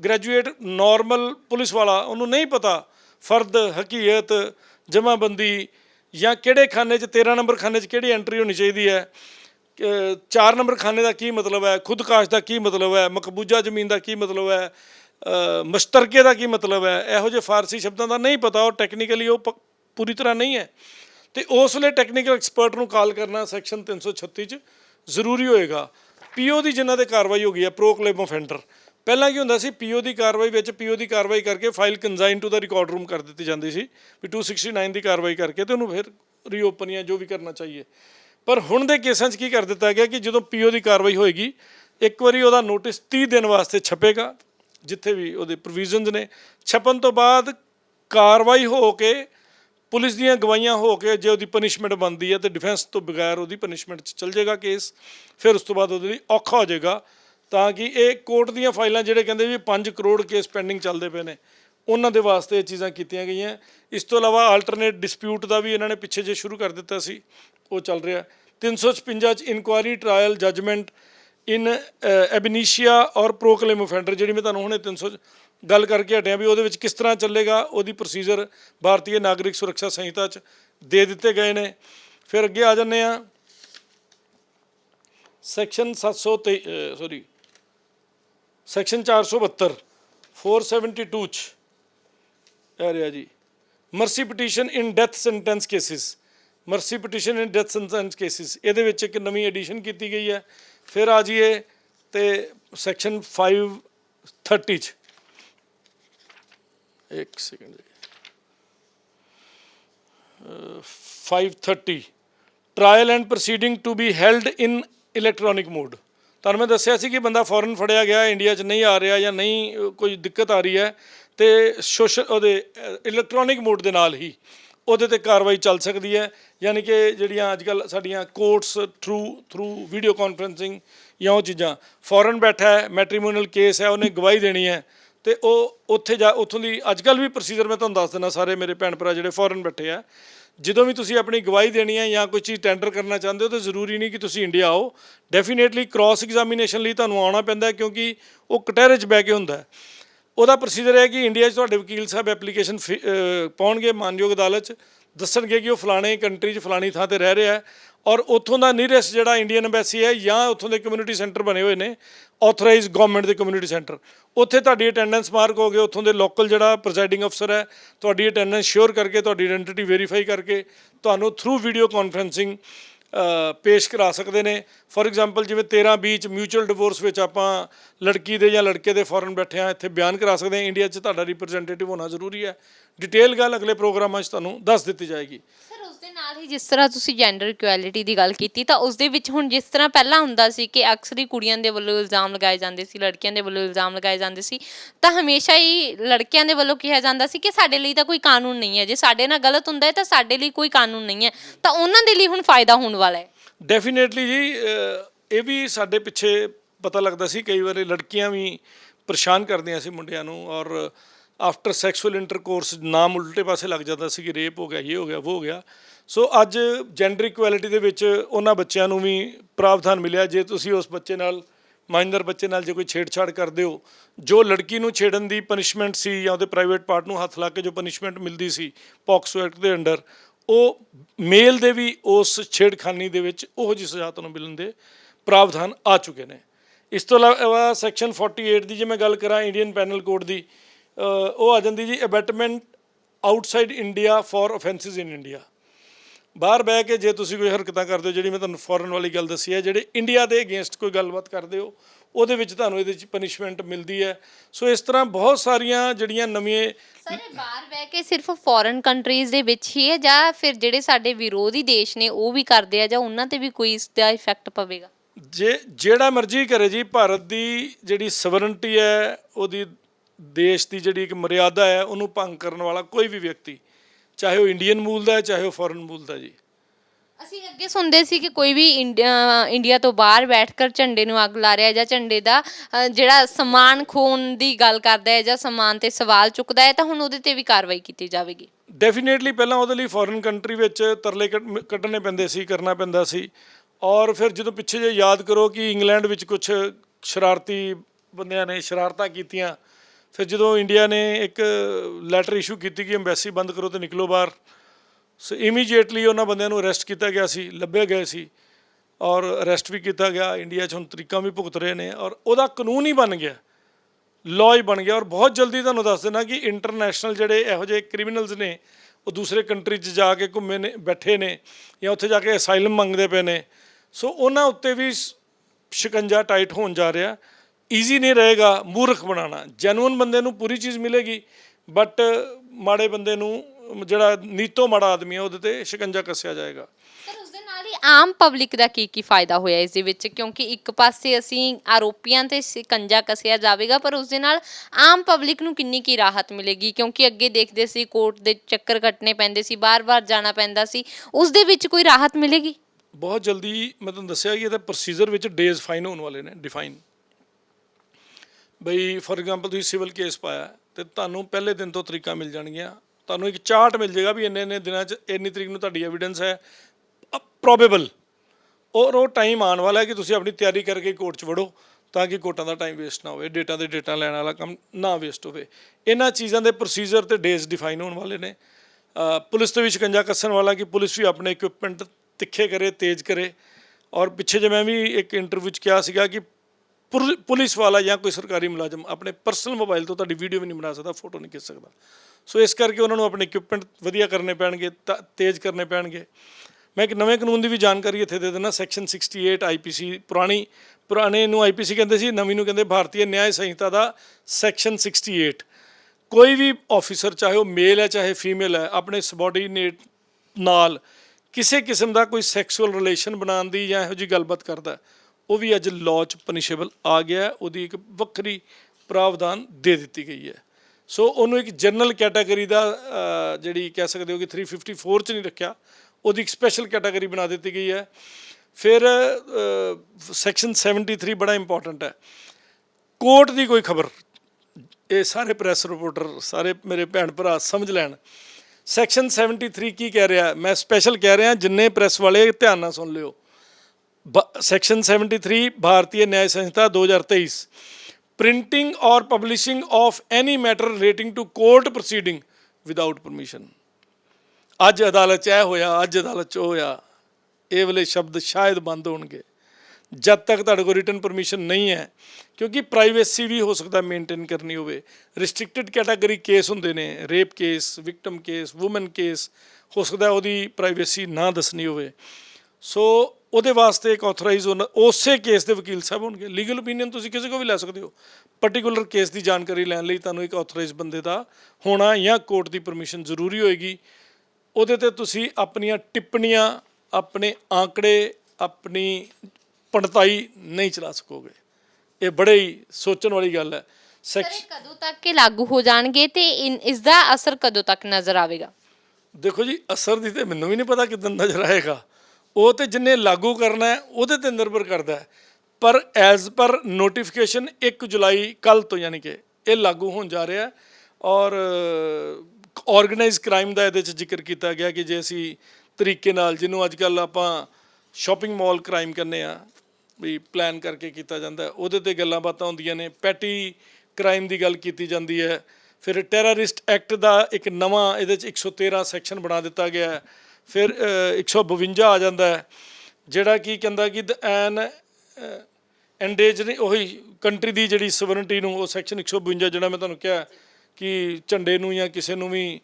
ਗ੍ਰੈਜੂਏਟ ਨਾਰਮਲ ਪੁਲਿਸ ਵਾਲਾ, ਉਹਨੂੰ ਨਹੀਂ ਪਤਾ ਫਰਦ ਹਕੀਕਤ ਜਮਾਬੰਦੀ ਜਾਂ ਕਿਹੜੇ ਖਾਨੇ 'ਚ 13 ਨੰਬਰ ਖਾਨੇ 'ਚ ਕਿਹੜੀ ਐਂਟਰੀ ਹੋਣੀ ਚਾਹੀਦੀ ਹੈ 4 ਨੰਬਰ ਖਾਨੇ ਦਾ ਕੀ ਮਤਲਬ ਹੈ, ਖੁਦਕਾਸ਼ ਦਾ ਕੀ ਮਤਲਬ ਹੈ, ਮਕਬੂਜਾ ਜ਼ਮੀਨ ਦਾ ਕੀ ਮਤਲਬ ਹੈ ਮਸ਼ਤਰਕੇ ਦਾ ਕੀ ਮਤਲਬ ਹੈ, ਇਹੋ ਜਿਹੇ ਫਾਰਸੀ ਸ਼ਬਦਾਂ ਦਾ ਨਹੀਂ ਪਤਾ, ਉਹ ਟੈਕਨੀਕਲੀ ਉਹ ਪੂਰੀ ਤਰ੍ਹਾਂ ਨਹੀਂ ਹੈ। ਤੇ ਉਸ ਵੇਲੇ ਟੈਕਨੀਕਲ ਐਕਸਪਰਟ ਨੂੰ ਕਾਲ ਕਰਨਾ ਸੈਕਸ਼ਨ 336 ਚ ਜ਼ਰੂਰੀ ਹੋਏਗਾ। ਪੀਓ ਦੀ ਜਿਨ੍ਹਾਂ ਤੇ ਕਾਰਵਾਈ ਹੋ ਗਈ ਹੈ ਪ੍ਰੋਕਲੇਮ ਆਫੈਂਡਰ ਪਹਿਲਾਂ ਕੀ ਹੁੰਦਾ ਸੀ, ਪੀਓ ਦੀ ਕਾਰਵਾਈ ਵਿੱਚ, ਪੀਓ ਦੀ ਕਾਰਵਾਈ ਕਰਕੇ file consign to the record room ਕਰ ਦਿੱਤੀ ਜਾਂਦੀ ਸੀ, ਵੀ 269 ਦੀ ਕਾਰਵਾਈ ਕਰਕੇ ਤੇ ਉਹਨੂੰ ਫਿਰ ਰੀਓਪਨ ਜਾਂ ਜੋ ਵੀ ਕਰਨਾ ਚਾਹੀਏ। ਪਰ ਹੁਣ ਦੇ ਕੇਸਾਂ 'ਚ ਕੀ ਕਰ ਦਿੱਤਾ ਗਿਆ ਕਿ ਜਦੋਂ ਪੀਓ ਦੀ ਕਾਰਵਾਈ ਹੋਏਗੀ, ਇੱਕ ਵਾਰੀ ਉਹਦਾ ਨੋਟਿਸ 30 ਦਿਨ ਵਾਸਤੇ ਛਪੇਗਾ, ਜਿੱਥੇ ਵੀ ਉਹਦੇ ਪ੍ਰੋਵੀਜ਼ਨਸ ਨੇ। ਛਪਣ ਤੋਂ ਬਾਅਦ ਕਾਰਵਾਈ ਹੋ ਕੇ ਪੁਲਿਸ ਦੀਆਂ ਗਵਾਹੀਆਂ ਹੋ ਕੇ ਜੇ ਉਹਦੀ ਪਨਿਸ਼ਮੈਂਟ ਬਣਦੀ ਹੈ ਤੇ ਡਿਫੈਂਸ ਤੋਂ ਬਗੈਰ ਉਹਦੀ ਪਨਿਸ਼ਮੈਂਟ 'ਚ ਚੱਲ ਜਾਏਗਾ ਕੇਸ ਫਿਰ ਉਸ ਤੋਂ ਬਾਅਦ ਉਹਦੇ ਲਈ ਔਖਾ ਹੋ ਜਾਏਗਾ ਤਾਂ ਕਿ ਇਹ ਕੋਰਟ ਦੀਆਂ ਫਾਈਲਾਂ ਜਿਹੜੇ ਕਹਿੰਦੇ ਵੀ 5 ਕਰੋੜ ਕੇਸ ਪੈਂਡਿੰਗ ਚੱਲਦੇ ਪਏ ਨੇ, ਉਹਨਾਂ ਦੇ ਵਾਸਤੇ ਇਹ ਚੀਜ਼ਾਂ ਕੀਤੀਆਂ ਗਈਆਂ। ਇਸ ਤੋਂ ਇਲਾਵਾ ਆਲਟਰਨੇਟ ਡਿਸਪਿਊਟ ਦਾ ਵੀ ਇਹਨਾਂ ਨੇ ਪਿੱਛੇ ਜੇ ਸ਼ੁਰੂ ਕਰ ਦਿੱਤਾ ਸੀ, ਉਹ ਚੱਲ ਰਿਹਾ। 356 ਚ inquiry trial judgment in absentia or proclaim offender ਜਿਹੜੀ ਮੈਂ ਤੁਹਾਨੂੰ ਹੁਣੇ 300 ਗੱਲ ਕਰਕੇ ਹਟਿਆ ਵੀ ਉਹਦੇ ਵਿੱਚ ਕਿਸ ਤਰ੍ਹਾਂ ਚੱਲੇਗਾ, ਉਹਦੀ ਪ੍ਰੋਸੀਜਰ ਭਾਰਤੀ ਨਾਗਰਿਕ ਸੁਰੱਖਿਆ ਸੰਹਿਤਾ ਚ ਦੇ ਦਿੱਤੇ ਗਏ ਨੇ। ਫਿਰ ਅੱਗੇ ਆ ਜੰਨੇ ਆ ਸੈਕਸ਼ਨ 723 ਸੌਰੀ ਸੈਕਸ਼ਨ 472 472 ਚ। ਇਹ ਰਿਹਾ ਜੀ। Mercy petition in death sentence cases mercy petition in death sentence cases ਇਹਦੇ ਵਿੱਚ ਇੱਕ ਨਵੀਂ ਐਡੀਸ਼ਨ ਕੀਤੀ ਗਈ ਹੈ। ਫਿਰ ਆ ਜਾਈਏ ਤੇ ਸੈਕਸ਼ਨ 530 ਚ। ਇੱਕ ਸੈਕਿੰਡ ਜੀ। Uh 530 trial and proceeding to be held in electronic mode ਤੁਹਾਨੂੰ ਮੈਂ ਦੱਸਿਆ ਸੀ ਕਿ ਬੰਦਾ ਫੋਰਨ ਫੜਿਆ ਗਿਆ ਇੰਡੀਆ 'ਚ ਨਹੀਂ ਆ ਰਿਹਾ ਜਾਂ ਨਹੀਂ, ਕੋਈ ਦਿੱਕਤ ਆ ਰਹੀ ਹੈ, ਤੇ ਸੋਸ਼ਲ ਉਹਦੇ ਇਲੈਕਟ੍ਰੋਨਿਕ ਮੋਡ ਦੇ ਨਾਲ ਹੀ ਉਹਦੇ ਤੇ ਕਾਰਵਾਈ ਚੱਲ ਸਕਦੀ ਹੈ। ਯਾਨੀ ਕਿ ਜਿਹੜੀਆਂ ਅੱਜ ਕੱਲ ਸਾਡੀਆਂ courts through through video conferencing ਜਾਂ ਉਹ ਚੀਜ਼ਾਂ ਫੋਰਨ ਬੈਠਾ ਹੈ ਮੈਟ੍ਰੀਮੋਨੀਅਲ ਕੇਸ ਹੈ, ਉਹਨੇ ਗਵਾਹੀ ਦੇਣੀ ਹੈ। ਤੇ ਉਹ ਉੱਥੇ ਜਾ, ਉੱਥੋਂ ਦੀ ਅੱਜ ਕੱਲ ਵੀ ਪ੍ਰੋਸੀਜਰ ਮੈਂ ਤੁਹਾਨੂੰ ਦੱਸ ਦਿੰਦਾ ਸਾਰੇ ਮੇਰੇ ਭੈਣ ਭਰਾ ਜਿਹੜੇ ਫੋਰਨ ਬੈਠੇ ਆ, ਜਦੋਂ ਵੀ ਤੁਸੀਂ ਆਪਣੀ ਗਵਾਹੀ ਦੇਣੀ ਹੈ ਜਾਂ ਕੋਈ ਚੀਜ਼ ਟੈਂਡਰ ਕਰਨਾ ਚਾਹੁੰਦੇ ਹੋ ਤਾਂ ਜ਼ਰੂਰੀ ਨਹੀਂ ਕਿ ਤੁਸੀਂ ਇੰਡੀਆ ਆਓ। ਡੈਫੀਨੇਟਲੀ ਕ੍ਰਾਸ ਐਗਜ਼ਾਮੀਨੇਸ਼ਨ ਲਈ ਤੁਹਾਨੂੰ ਆਉਣਾ ਪੈਂਦਾ ਕਿਉਂਕਿ ਉਹ ਕਟਹਿਰੇ 'ਚ ਬਹਿ ਕੇ ਹੁੰਦਾ। ਉਹਦਾ ਪ੍ਰੋਸੀਜਰ ਹੈ ਕਿ ਇੰਡੀਆ 'ਚ ਤੁਹਾਡੇ ਵਕੀਲ ਸਾਹਿਬ ਐਪਲੀਕੇਸ਼ਨ ਪਾਉਣਗੇ, ਮਾਨਯੋਗ ਅਦਾਲਤ 'ਚ, ਦੱਸਣਗੇ ਕਿ ਉਹ ਫਲਾਣੇ ਕੰਟਰੀ 'ਚ ਫਲਾਣੀ ਥਾਂ ਤੇ ਰਹਿ ਰਿਹਾ ਹੈ। ਔਰ ਉੱਥੋਂ ਦਾ ਨੀਅਰੈਸਟ ਜਿਹੜਾ ਇੰਡੀਅਨ ਐਮਬੈਸੀ ਹੈ ਜਾਂ ਉੱਥੋਂ ਦੇ ਕਮਿਊਨਿਟੀ ਸੈਂਟਰ ਬਣੇ ਹੋਏ ਨੇ ਆਥੋਰਾਈਜ਼ਡ ਗਵਰਨਮੈਂਟ ਦੇ ਕਮਿਊਨਿਟੀ ਸੈਂਟਰ ਉੱਥੇ ਤੁਹਾਡੀ ਅਟੈਂਡੈਂਸ ਮਾਰਕ ਹੋ ਗਏ, ਉੱਥੋਂ ਦੇ ਲੋਕਲ ਜਿਹੜਾ ਪ੍ਰੈਜ਼ਾਈਡਿੰਗ ਅਫਸਰ ਹੈ, ਤੁਹਾਡੀ ਅਟੈਂਡੈਂਸ ਸ਼ੋਰ ਕਰਕੇ, ਤੁਹਾਡੀ ਆਇਡੈਂਟੀਟੀ ਵੈਰੀਫਾਈ ਕਰਕੇ ਤੁਹਾਨੂੰ ਥਰੂ ਵੀਡੀਓ ਕਾਨਫਰੈਂਸਿੰਗ ਪੇਸ਼ ਕਰਾ ਸਕਦੇ ਨੇ। ਫੋਰ ਐਗਜ਼ਾਮਪਲ ਜਿਵੇਂ 13 20 ਚ ਮਿਊਚੁਅਲ ਡਿਵੋਰਸ ਵਿੱਚ ਆਪਾਂ ਲੜਕੀ ਦੇ ਜਾਂ ਲੜਕੇ ਦੇ ਫੋਰਨ ਬੈਠੇ ਆ ਇੱਥੇ ਬਿਆਨ ਕਰਾ ਸਕਦੇ ਹਾਂ। ਇੰਡੀਆ 'ਚ ਤੁਹਾਡਾ ਰਿਪਰੈਜ਼ੈਂਟੇਟਿਵ ਹੋਣਾ ਜ਼ਰੂਰੀ ਹੈ। ਡਿਟੇਲ ਗੱਲ ਅਗਲੇ ਪ੍ਰੋਗਰਾਮਾਂ 'ਚ ਤੁਹਾਨੂੰ ਦੱਸ ਦਿੱਤੀ ਜਾਏਗੀ। ਉਸ ਦੇ ਨਾਲ ਹੀ ਜਿਸ ਤਰ੍ਹਾਂ ਤੁਸੀਂ ਜੈਂਡਰ ਇਕੁਐਲਿਟੀ ਦੀ ਗੱਲ ਕੀਤੀ ਤਾਂ ਉਸ ਦੇ ਵਿੱਚ ਹੁਣ ਜਿਸ ਤਰ੍ਹਾਂ ਪਹਿਲਾਂ ਹੁੰਦਾ ਸੀ ਕਿ ਅਕਸਰ ਹੀ ਕੁੜੀਆਂ ਦੇ ਵੱਲੋਂ ਇਲਜ਼ਾਮ ਲਗਾਏ ਜਾਂਦੇ ਸੀ ਲੜਕੀਆਂ ਦੇ ਵੱਲੋਂ ਇਲਜ਼ਾਮ ਲਗਾਏ ਜਾਂਦੇ ਸੀ ਤਾਂ ਹਮੇਸ਼ਾ ਹੀ ਲੜਕਿਆਂ ਦੇ ਵੱਲੋਂ ਕਿਹਾ ਜਾਂਦਾ ਸੀ ਕਿ ਸਾਡੇ ਲਈ ਤਾਂ ਕੋਈ ਕਾਨੂੰਨ ਨਹੀਂ ਹੈ ਜੇ ਸਾਡੇ ਨਾਲ ਗਲਤ ਹੁੰਦਾ ਹੈ ਤਾਂ ਸਾਡੇ ਲਈ ਕੋਈ ਕਾਨੂੰਨ ਨਹੀਂ ਹੈ ਤਾਂ ਉਹਨਾਂ ਦੇ ਲਈ ਹੁਣ ਫਾਇਦਾ ਹੋਣ ਵਾਲਾ ਹੈ। ਡੈਫੀਨੇਟਲੀ ਜੀ ਅ, ਇਹ ਵੀ ਸਾਡੇ ਪਿੱਛੇ ਪਤਾ ਲੱਗਦਾ ਸੀ ਕਈ ਵਾਰੀ ਲੜਕੀਆਂ ਵੀ ਪਰੇਸ਼ਾਨ ਕਰਦੀਆਂ ਸੀ ਮੁੰਡਿਆਂ ਨੂੰ ਔਰ ਆਫਟਰ ਸੈਕਸੁਅਲ ਇੰਟਰਕੋਰਸ ਨਾਮ ਉਲਟੇ ਪਾਸੇ ਲੱਗ ਜਾਂਦਾ ਸੀ ਕਿ ਰੇਪ ਹੋ ਗਿਆ ਇਹ ਹੋ ਗਿਆ ਉਹ ਹੋ ਗਿਆ। ਸੋ ਅੱਜ ਜੈਂਡਰ ਇਕੁਐਲਿਟੀ ਦੇ ਵਿੱਚ ਉਹਨਾਂ ਬੱਚਿਆਂ ਨੂੰ ਵੀ ਪ੍ਰਾਵਧਾਨ ਮਿਲਿਆ। ਜੇ ਤੁਸੀਂ ਉਸ ਬੱਚੇ ਨਾਲ ਮਾਈਨਰ ਬੱਚੇ ਨਾਲ ਜੇ ਕੋਈ ਛੇੜਛਾੜ ਕਰਦੇ ਹੋ, ਜੋ ਲੜਕੀ ਨੂੰ ਛੇੜਨ ਦੀ ਪਨਿਸ਼ਮੈਂਟ ਸੀ ਜਾਂ ਉਹਦੇ ਪ੍ਰਾਈਵੇਟ ਪਾਰਟ ਨੂੰ ਹੱਥ ਲਾ ਕੇ ਜੋ ਪਨਿਸ਼ਮੈਂਟ ਮਿਲਦੀ ਸੀ ਪੌਕਸੋ ਐਕਟ ਦੇ ਅੰਡਰ, ਉਹ ਮੇਲ ਦੇ ਵੀ ਉਸ ਛੇੜਖਾਨੀ ਦੇ ਵਿੱਚ ਉਹੋ ਜਿਹੀ ਸਜ਼ਾ ਤੁਹਾਨੂੰ ਮਿਲਣ ਦੇ ਪ੍ਰਾਵਧਾਨ ਆ ਚੁੱਕੇ ਨੇ। ਇਸ ਤੋਂ ਇਲਾਵਾ ਸੈਕਸ਼ਨ 48 ਦੀ ਜੇ ਮੈਂ ਗੱਲ ਕਰਾਂ ਇੰਡੀਅਨ ਪੈਨਲ ਕੋਡ ਦੀ ਉਹ ਆ ਜਾਂਦੀ ਜੀ abetment outside India for offences in India ਬਾਹਰ ਬਹਿ ਕੇ ਜੇ ਤੁਸੀਂ ਕੋਈ ਹਰਕਤਾਂ ਕਰਦੇ ਹੋ ਜਿਹੜੀ ਮੈਂ ਤੁਹਾਨੂੰ ਫੋਰਨ ਵਾਲੀ ਗੱਲ ਦੱਸੀ ਹੈ ਜਿਹੜੇ ਇੰਡੀਆ ਦੇ ਅਗੇਂਸਟ ਕੋਈ ਗੱਲਬਾਤ ਕਰਦੇ ਹੋ ਉਹਦੇ ਵਿੱਚ ਤੁਹਾਨੂੰ ਇਹਦੇ ਵਿੱਚ ਪਨਿਸ਼ਮੈਂਟ ਮਿਲਦੀ ਹੈ। ਸੋ ਇਸ ਤਰ੍ਹਾਂ ਬਹੁਤ ਸਾਰੀਆਂ ਜਿਹੜੀਆਂ ਨਵੀਆਂ ਸਰ ਬਾਹਰ ਬਹਿ ਕੇ ਸਿਰਫ ਫੋਰਨ ਕੰਟਰੀਜ਼ ਦੇ ਵਿੱਚ ਹੀ ਹੈ ਜਾਂ ਫਿਰ ਜਿਹੜੇ ਸਾਡੇ ਵਿਰੋਧੀ ਦੇਸ਼ ਨੇ ਉਹ ਵੀ ਕਰਦੇ ਆ ਜਾਂ ਉਹਨਾਂ ਤੇ ਵੀ ਕੋਈ ਇਸ ਦਾ ਇਫੈਕਟ ਪਵੇਗਾ? ਜੇ ਜਿਹੜਾ ਮਰਜ਼ੀ ਕਰੇ ਜੀ ਭਾਰਤ ਦੀ ਜਿਹੜੀ ਸਵਰਨਟੀ ਹੈ ਉਹਦੀ ਦੇਸ਼ ਦੀ ਜਿਹੜੀ ਇੱਕ ਮਰਿਆਦਾ ਹੈ ਉਹਨੂੰ ਭੰਗ ਕਰਨ ਵਾਲਾ ਕੋਈ ਵੀ ਵਿਅਕਤੀ ਚਾਹੇ ਉਹ ਇੰਡੀਅਨ ਮੂਲ ਦਾ ਹੈ ਚਾਹੇ ਉਹ ਫੋਰਨ ਮੂਲ ਦਾ ਜੀ। ਅਸੀਂ ਅੱਗੇ ਸੁਣਦੇ ਸੀ ਕਿ ਕੋਈ ਵੀ ਇੰਡੀਆ ਤੋਂ ਬਾਹਰ ਬੈਠकर ਝੰਡੇ ਨੂੰ ਅੱਗ ਲਾ ਰਿਹਾ ਜਾਂ ਝੰਡੇ ਦਾ ਜਿਹੜਾ ਸਮਾਨ ਖੋਣ ਦੀ ਗੱਲ ਕਰਦਾ ਹੈ ਜਾਂ ਸਮਾਨ ਤੇ ਸਵਾਲ ਚੁੱਕਦਾ ਹੈ ਤਾਂ ਹੁਣ ਉਹਦੇ ਤੇ ਵੀ ਕਾਰਵਾਈ ਕੀਤੀ ਜਾਵੇਗੀ। ਡੈਫੀਨੇਟਲੀ ਪਹਿਲਾਂ ਉਹਦੇ ਲਈ ਫੋਰਨ ਕੰਟਰੀ ਵਿੱਚ ਤਰਲੇ ਕੱਢ- ਕੱਢਣੇ ਪੈਂਦੇ ਸੀ ਕਰਨਾ ਪੈਂਦਾ ਸੀ। ਔਰ ਫਿਰ ਜਦੋਂ ਪਿੱਛੇ ਜੇ ਯਾਦ ਕਰੋ ਕਿ ਇੰਗਲੈਂਡ ਵਿੱਚ ਕੁਝ ਸ਼ਰਾਰਤੀ ਬੰਦਿਆਂ ਨੇ ਸ਼ਰਾਰਤਾਂ ਕੀਤੀਆਂ ਫਿਰ ਜਦੋਂ ਇੰਡੀਆ ਨੇ ਇੱਕ ਲੈਟਰ ਇਸ਼ੂ ਕੀਤੀ ਕਿ ਐਮਬੈਸੀ ਬੰਦ ਕਰੋ ਤੇ ਨਿਕਲੋ ਬਾਹਰ ਸੋ ਇਮੀਡੀਏਟਲੀ ਉਹਨਾਂ ਬੰਦਿਆਂ ਨੂੰ ਅਰੈਸਟ ਕੀਤਾ ਗਿਆ ਸੀ ਲੱਭੇ ਗਏ ਸੀ ਔਰ ਅਰੈਸਟ ਵੀ ਕੀਤਾ ਗਿਆ। ਇੰਡੀਆ 'ਚ ਹੁਣ ਤਰੀਕਾਂ ਵੀ ਭੁਗਤ ਰਹੇ ਨੇ ਔਰ ਉਹਦਾ ਕਾਨੂੰਨ ਹੀ ਬਣ ਗਿਆ ਲਾਅ ਹੀ ਬਣ ਗਿਆ ਔਰ ਬਹੁਤ ਜਲਦੀ ਤੁਹਾਨੂੰ ਦੱਸ ਦੇਣਾ ਕਿ ਇੰਟਰਨੈਸ਼ਨਲ ਜਿਹੜੇ ਇਹੋ ਜਿਹੇ ਕ੍ਰਿਮੀਨਲਸ ਨੇ, ਉਹ ਦੂਸਰੇ ਕੰਟਰੀ 'ਚ ਜਾ ਕੇ ਘੁੰਮੇ ਨੇ, ਬੈਠੇ ਨੇ ਜਾਂ ਉੱਥੇ ਜਾ ਕੇ ਅਸਾਈਲਮ ਮੰਗਦੇ ਪਏ ਨੇ ਸੋ ਉਹਨਾਂ ਉੱਤੇ ਵੀ ਸ- ਸ਼ਿਕੰਜਾ ਟਾਈਟ ਹੋਣ ਜਾ ਰਿਹਾ। ਈਜ਼ੀ ਨਹੀਂ ਰਹੇਗਾ ਮੂਰਖ ਬਣਾਉਣਾ। ਜੈਨੂਇਨ ਬੰਦੇ ਨੂੰ ਪੂਰੀ ਚੀਜ਼ ਮਿਲੇਗੀ ਬਟ ਮਾੜੇ ਬੰਦੇ ਨੂੰ ਜਿਹੜਾ ਨੀਤੋ ਮਾੜਾ ਆਦਮੀ ਹੈ ਉਹਦੇ ਤੇ ਸ਼ਿਕੰਜਾ ਕੱਸਿਆ ਜਾਏਗਾ। ਸਰ ਉਸ ਦੇ ਨਾਲ ਹੀ ਆਮ ਪਬਲਿਕ ਦਾ ਕੀ ਕੀ ਫਾਇਦਾ ਹੋਇਆ ਇਸ ਦੇ ਵਿੱਚ? ਕਿਉਂਕਿ ਇੱਕ ਪਾਸੇ ਅਸੀਂ ਆਰੋਪੀਆਂ ਤੇ ਸਿਕੰਜਾ ਕਸਿਆ ਜਾਵੇਗਾ ਪਰ ਉਸ ਦੇ ਨਾਲ ਆਮ ਪਬਲਿਕ ਨੂੰ ਕਿੰਨੀ ਕੀ ਰਾਹਤ ਮਿਲੇਗੀ? ਕਿਉਂਕਿ ਅੱਗੇ ਦੇਖਦੇ ਸੀ ਕੋਰਟ ਦੇ ਚੱਕਰ ਕੱਟਣੇ ਪੈਂਦੇ ਸੀ ਬਾਰ-ਬਾਰ ਜਾਣਾ ਪੈਂਦਾ ਸੀ। ਉਸ ਦੇ ਵਿੱਚ ਕੋਈ ਰਾਹਤ ਮਿਲੇਗੀ? ਬਹੁਤ ਜਲਦੀ ਮੈਂ ਤੁਹਾਨੂੰ ਦੱਸਿਆ ਕਿ ਇਹਦਾ ਪ੍ਰੋਸੀਜਰ ਵਿੱਚ ਡੇਜ਼ ਫਾਈਨ ਹੋਣ ਵਾਲੇ ਨੇ ਡਿਫਾਈਨ ਬਈ ਫੋਰ ਐਗਜ਼ਾਮਪਲ ਤੁਸੀਂ ਸਿਵਲ ਕੇਸ ਪਾਇਆ, ਤੇ ਤੁਹਾਨੂੰ ਪਹਿਲੇ ਦਿਨ ਤੋਂ ਤਰੀਕਾ ਮਿਲ ਜਾਣਗੀਆਂ। ਤੁਹਾਨੂੰ ਇੱਕ ਚਾਰਟ ਮਿਲ ਜਾਏਗਾ ਵੀ ਇੰਨੇ ਇੰਨੇ ਦਿਨਾਂ 'ਚ ਇੰਨੀ ਤਰੀਕ ਨੂੰ ਤੁਹਾਡੀ ਐਵੀਡੈਂਸ ਹੈ। ਪ੍ਰੋਬੇਬਲ ਔਰ ਉਹ ਟਾਈਮ ਆਉਣ ਵਾਲਾ ਹੈ ਕਿ ਤੁਸੀਂ ਆਪਣੀ ਤਿਆਰੀ ਕਰਕੇ ਕੋਰਟ 'ਚ ਵੜੋ, ਤਾਂ ਕਿ ਕੋਰਟਾਂ ਦਾ ਟਾਈਮ ਵੇਸਟ ਨਾ ਹੋਵੇ ਡੇਟਾ ਦੇ ਡੇਟਾ ਲੈਣ ਵਾਲਾ ਕੰਮ ਨਾ ਵੇਸਟ ਹੋਵੇ। ਇਹਨਾਂ ਚੀਜ਼ਾਂ ਦੇ ਪ੍ਰੋਸੀਜਰ ਤੇ ਡੇਜ਼ ਡਿਫਾਈਨ ਹੋਣ ਵਾਲੇ ਨੇ। ਪੁਲਿਸ ਤੇ ਵੀ ਸ਼ਿਕੰਜਾ ਕੱਸਣ ਵਾਲਾ ਕਿ ਪੁਲਿਸ ਵੀ ਆਪਣੇ ਇਕਵਿਪਮੈਂਟ ਤਿੱਖੇ ਕਰੇ, ਤੇਜ਼ ਕਰੇ। ਔਰ ਪਿੱਛੇ ਜੇ ਮੈਂ ਵੀ ਇੱਕ ਇੰਟਰਵਿਊ 'ਚ ਕਿਹਾ ਸੀਗਾ ਕਿ ਪੁਰ- ਪੁਲਿਸ ਵਾਲਾ ਜਾਂ ਕੋਈ ਸਰਕਾਰੀ ਮੁਲਾਜ਼ਮ ਆਪਣੇ ਪਰਸਨਲ ਮੋਬਾਈਲ ਤੋਂ ਤੁਹਾਡੀ ਵੀਡੀਓ ਵੀ ਨਹੀਂ ਬਣਾ ਸਕਦਾ ਫੋਟੋ ਨਹੀਂ ਖਿੱਚ ਸਕਦਾ। ਸੋ ਇਸ ਕਰਕੇ ਉਹਨਾਂ ਨੂੰ ਆਪਣੇ ਇਕਵਿਪਮੈਂਟ ਵਧੀਆ ਕਰਨੇ ਪੈਣਗੇ ਤਾ ਤੇਜ਼ ਕਰਨੇ ਪੈਣਗੇ। ਮੈਂ ਇੱਕ ਨਵੇਂ ਕਾਨੂੰਨ ਦੀ ਵੀ ਜਾਣਕਾਰੀ ਇੱਥੇ ਦੇ ਦਿੰਦਾ ਸੈਕਸ਼ਨ 68 ਆਈਪੀਸੀ ਪੁਰਾਣੀ ਪੁਰਾਣੇ ਨੂੰ ਆਈਪੀਸੀ ਕਹਿੰਦੇ ਸੀ ਨਵੀਂ ਨੂੰ ਕਹਿੰਦੇ ਭਾਰਤੀ ਨਿਆਂ ਸੰਹਿਤਾ ਦਾ ਸੈਕਸ਼ਨ 68 ਕੋਈ ਵੀ ਆਫੀਸਰ ਚਾਹੇ ਉਹ ਮੇਲ ਹੈ ਚਾਹੇ ਫੀਮੇਲ ਹੈ ਆਪਣੇ ਸਬੋਰਡੀਨੇਟ ਨਾਲ ਕਿਸੇ ਕਿਸਮ ਦਾ ਕੋਈ ਸੈਕਸੁਅਲ ਰਿਲੇਸ਼ਨ ਬਣਾਉਣ ਦੀ ਜਾਂ ਇਹੋ ਜੀ ਗੱਲਬਾਤ ਕਰਦਾ ਹੈ, ਉਹ ਵੀ ਅੱਜ ਲਾਅ 'ਚ ਪਨਿਸ਼ੇਬਲ ਆ ਗਿਆ ਉਹਦੀ ਇੱਕ ਵੱਖਰੀ ਪ੍ਰਾਵਧਾਨ ਦੇ ਦਿੱਤੀ ਗਈ ਹੈ। ਸੋ ਉਹਨੂੰ ਇੱਕ ਜਨਰਲ ਕੈਟਾਗਰੀ ਦਾ ਜਿਹੜੀ ਕਹਿ ਸਕਦੇ ਹੋ ਕਿ 354 ਚ ਨਹੀਂ ਰੱਖਿਆ, ਉਹਦੀ ਇੱਕ ਸਪੈਸ਼ਲ ਕੈਟਾਗਰੀ ਬਣਾ ਦਿੱਤੀ ਗਈ ਹੈ। ਫਿਰ ਸੈਕਸ਼ਨ 73 ਬੜਾ ਇੰਪੋਰਟੈਂਟ ਹੈ। ਕੋਰਟ ਦੀ ਕੋਈ ਖਬਰ, ਇਹ ਸਾਰੇ ਪ੍ਰੈਸ ਰਿਪੋਰਟਰ ਸਾਰੇ ਮੇਰੇ ਭੈਣ ਭਰਾ ਸਮਝ ਲੈਣ। ਸੈਕਸ਼ਨ 73 ਕੀ ਕਹਿ ਰਿਹਾ ਮੈਂ ਸਪੈਸ਼ਲ ਕਹਿ ਰਿਹਾ, ਜਿੰਨੇ ਪ੍ਰੈਸ ਵਾਲੇ ਧਿਆਨ ਨਾਲ ਸੁਣ ਲਿਓ। Section 73 Bharatiya Nyaya Sanhita 2023 printing or publishing of any matter relating to court proceeding without permission ਅੱਜ ਅਦਾਲਤ 'ਚ ਇਹ ਹੋਇਆ, ਅੱਜ ਅਦਾਲਤ 'ਚ ਉਹ ਹੋਇਆ। ਇਹ ਵਾਲੇ ਸ਼ਬਦ ਸ਼ਾਇਦ ਬੰਦ ਹੋਣਗੇ। ਜਦ ਤੱਕ ਤੁਹਾਡੇ ਕੋਲ ਰਿਟਨ ਪਰਮਿਸ਼ਨ ਨਹੀਂ ਹੈ, ਕਿਉਂਕਿ ਪ੍ਰਾਈਵੇਸੀ ਵੀ ਹੋ ਸਕਦਾ ਮੇਨਟੇਨ ਕਰਨੀ ਹੋਵੇ। ਰਿਸਟ੍ਰਿਕਟਡ ਕੈਟਾਗਰੀ ਕੇਸ ਹੁੰਦੇ ਨੇ rape case victim case woman case ਹੋ ਸਕਦਾ ਉਹਦੀ ਪ੍ਰਾਈਵੇਸੀ ਨਾ ਦੱਸਣੀ ਹੋਵੇ। ਸੋ ਉਹਦੇ ਵਾਸਤੇ ਇੱਕ ਆਥੋਰਾਈਜ਼ ਉਸੇ ਕੇਸ ਦੇ ਵਕੀਲ ਸਾਹਿਬ ਹੋਣਗੇ। ਲੀਗਲ ਓਪੀਨੀਅਨ ਤੁਸੀਂ ਕਿਸੇ ਕੋ ਵੀ ਲੈ ਸਕਦੇ ਹੋ। ਪਾਰਟਿਕੂਲਰ ਕੇਸ ਦੀ ਜਾਣਕਾਰੀ ਲੈਣ ਲਈ ਤੁਹਾਨੂੰ ਇੱਕ ਆਥੋਰਾਈਜ਼ ਬੰਦੇ ਦਾ ਹੋਣਾ ਜਾਂ ਕੋਰਟ ਦੀ ਪਰਮਿਸ਼ਨ ਜ਼ਰੂਰੀ ਹੋਏਗੀ। ਉਹਦੇ ਤੇ ਤੁਸੀਂ ਆਪਣੀਆਂ ਟਿੱਪਣੀਆਂ ਆਪਣੇ ਆંકੜੇ ਆਪਣੀ ਪੜਤਾਈ ਨਹੀਂ ਚਲਾ ਸਕੋਗੇ। ਇਹ ਬੜੇ ਹੀ ਸੋਚਣ ਵਾਲੀ ਗੱਲ ਹੈ। ਸਰ ਸੈਕਸ਼ ਇਹ ਕਦੋਂ ਤੱਕ ਇਹ ਲਾਗੂ ਹੋ ਜਾਣਗੇ ਤੇ ਇਸ ਦਾ ਅਸਰ ਕਦੋਂ ਤੱਕ ਨਜ਼ਰ ਆਵੇਗਾ? ਦੇਖੋ ਜੀ ਅਸਰ ਦੀ ਤੇ ਮੈਨੂੰ ਵੀ ਨਹੀਂ ਪਤਾ ਕਿਦਾਂ ਨਜ਼ਰ ਆਏਗਾ। ਉਹ ਤੇ ਜਿੰਨੇ ਲਾਗੂ ਕਰਨਾ ਹੈ, ਉਹਦੇ ਤੇ ਨਿਰਭਰ ਕਰਦਾ ਹੈ। ਪਰ ਐਜ਼ ਪਰ ਨੋਟੀਫਿਕੇਸ਼ਨ 1 ਜੁਲਾਈ ਕੱਲ ਤੋਂ ਯਾਨੀ ਕਿ ਇਹ ਲਾਗੂ ਹੋਣ ਜਾ ਰਿਹਾ ਔਰ ਆਰਗੇਨਾਈਜ਼ ਕ੍ਰਾਈਮ ਦਾ ਇਹਦੇ ਚ ਜ਼ਿਕਰ ਕੀਤਾ ਗਿਆ ਕਿ ਜੇ ਅਸੀਂ ਤਰੀਕੇ ਨਾਲ ਜਿਹਨੂੰ ਅੱਜ ਕੱਲ ਆਪਾਂ ਸ਼ਾਪਿੰਗ ਮਾਲ ਕ੍ਰਾਈਮ ਕਹਿੰਦੇ ਆ ਵੀ ਪਲਾਨ ਕਰਕੇ ਕੀਤਾ ਜਾਂਦਾ ਉਹਦੇ ਤੇ ਗੱਲਾਂ ਬਾਤਾਂ ਹੁੰਦੀਆਂ ਨੇ ਪੈਟੀ ਕ੍ਰਾਈਮ ਦੀ ਗੱਲ ਕੀਤੀ ਜਾਂਦੀ ਹੈ। ਫਿਰ ਟੈਰਰਿਸਟ ਐਕਟ ਦਾ ਇੱਕ ਨਵਾਂ ਇਹਦੇ ਚ 113 ਸੈਕਸ਼ਨ ਬਣਾ ਦਿੱਤਾ ਗਿਆ ਹੈ। ਫਿਰ ਅ, 152 ਆ ਜਾਂਦਾ ਹੈ ਜਿਹੜਾ ਕੀ ਕਹਿੰਦਾ ਕਿ ਐਨ ਐਂਡੇਜਰਿੰਗ ਉਹੀ ਕੰਟਰੀ ਦੀ ਜਿਹੜੀ ਸਵਰਨਟੀ ਨੂੰ ਉਹ ਸੈਕਸ਼ਨ 152 ਜਿਹੜਾ ਮੈਂ ਤੁਹਾਨੂੰ ਕਿਹਾ ਕਿ ਝੰਡੇ ਨੂੰ ਜਾਂ ਕਿਸੇ ਨੂੰ ਵੀ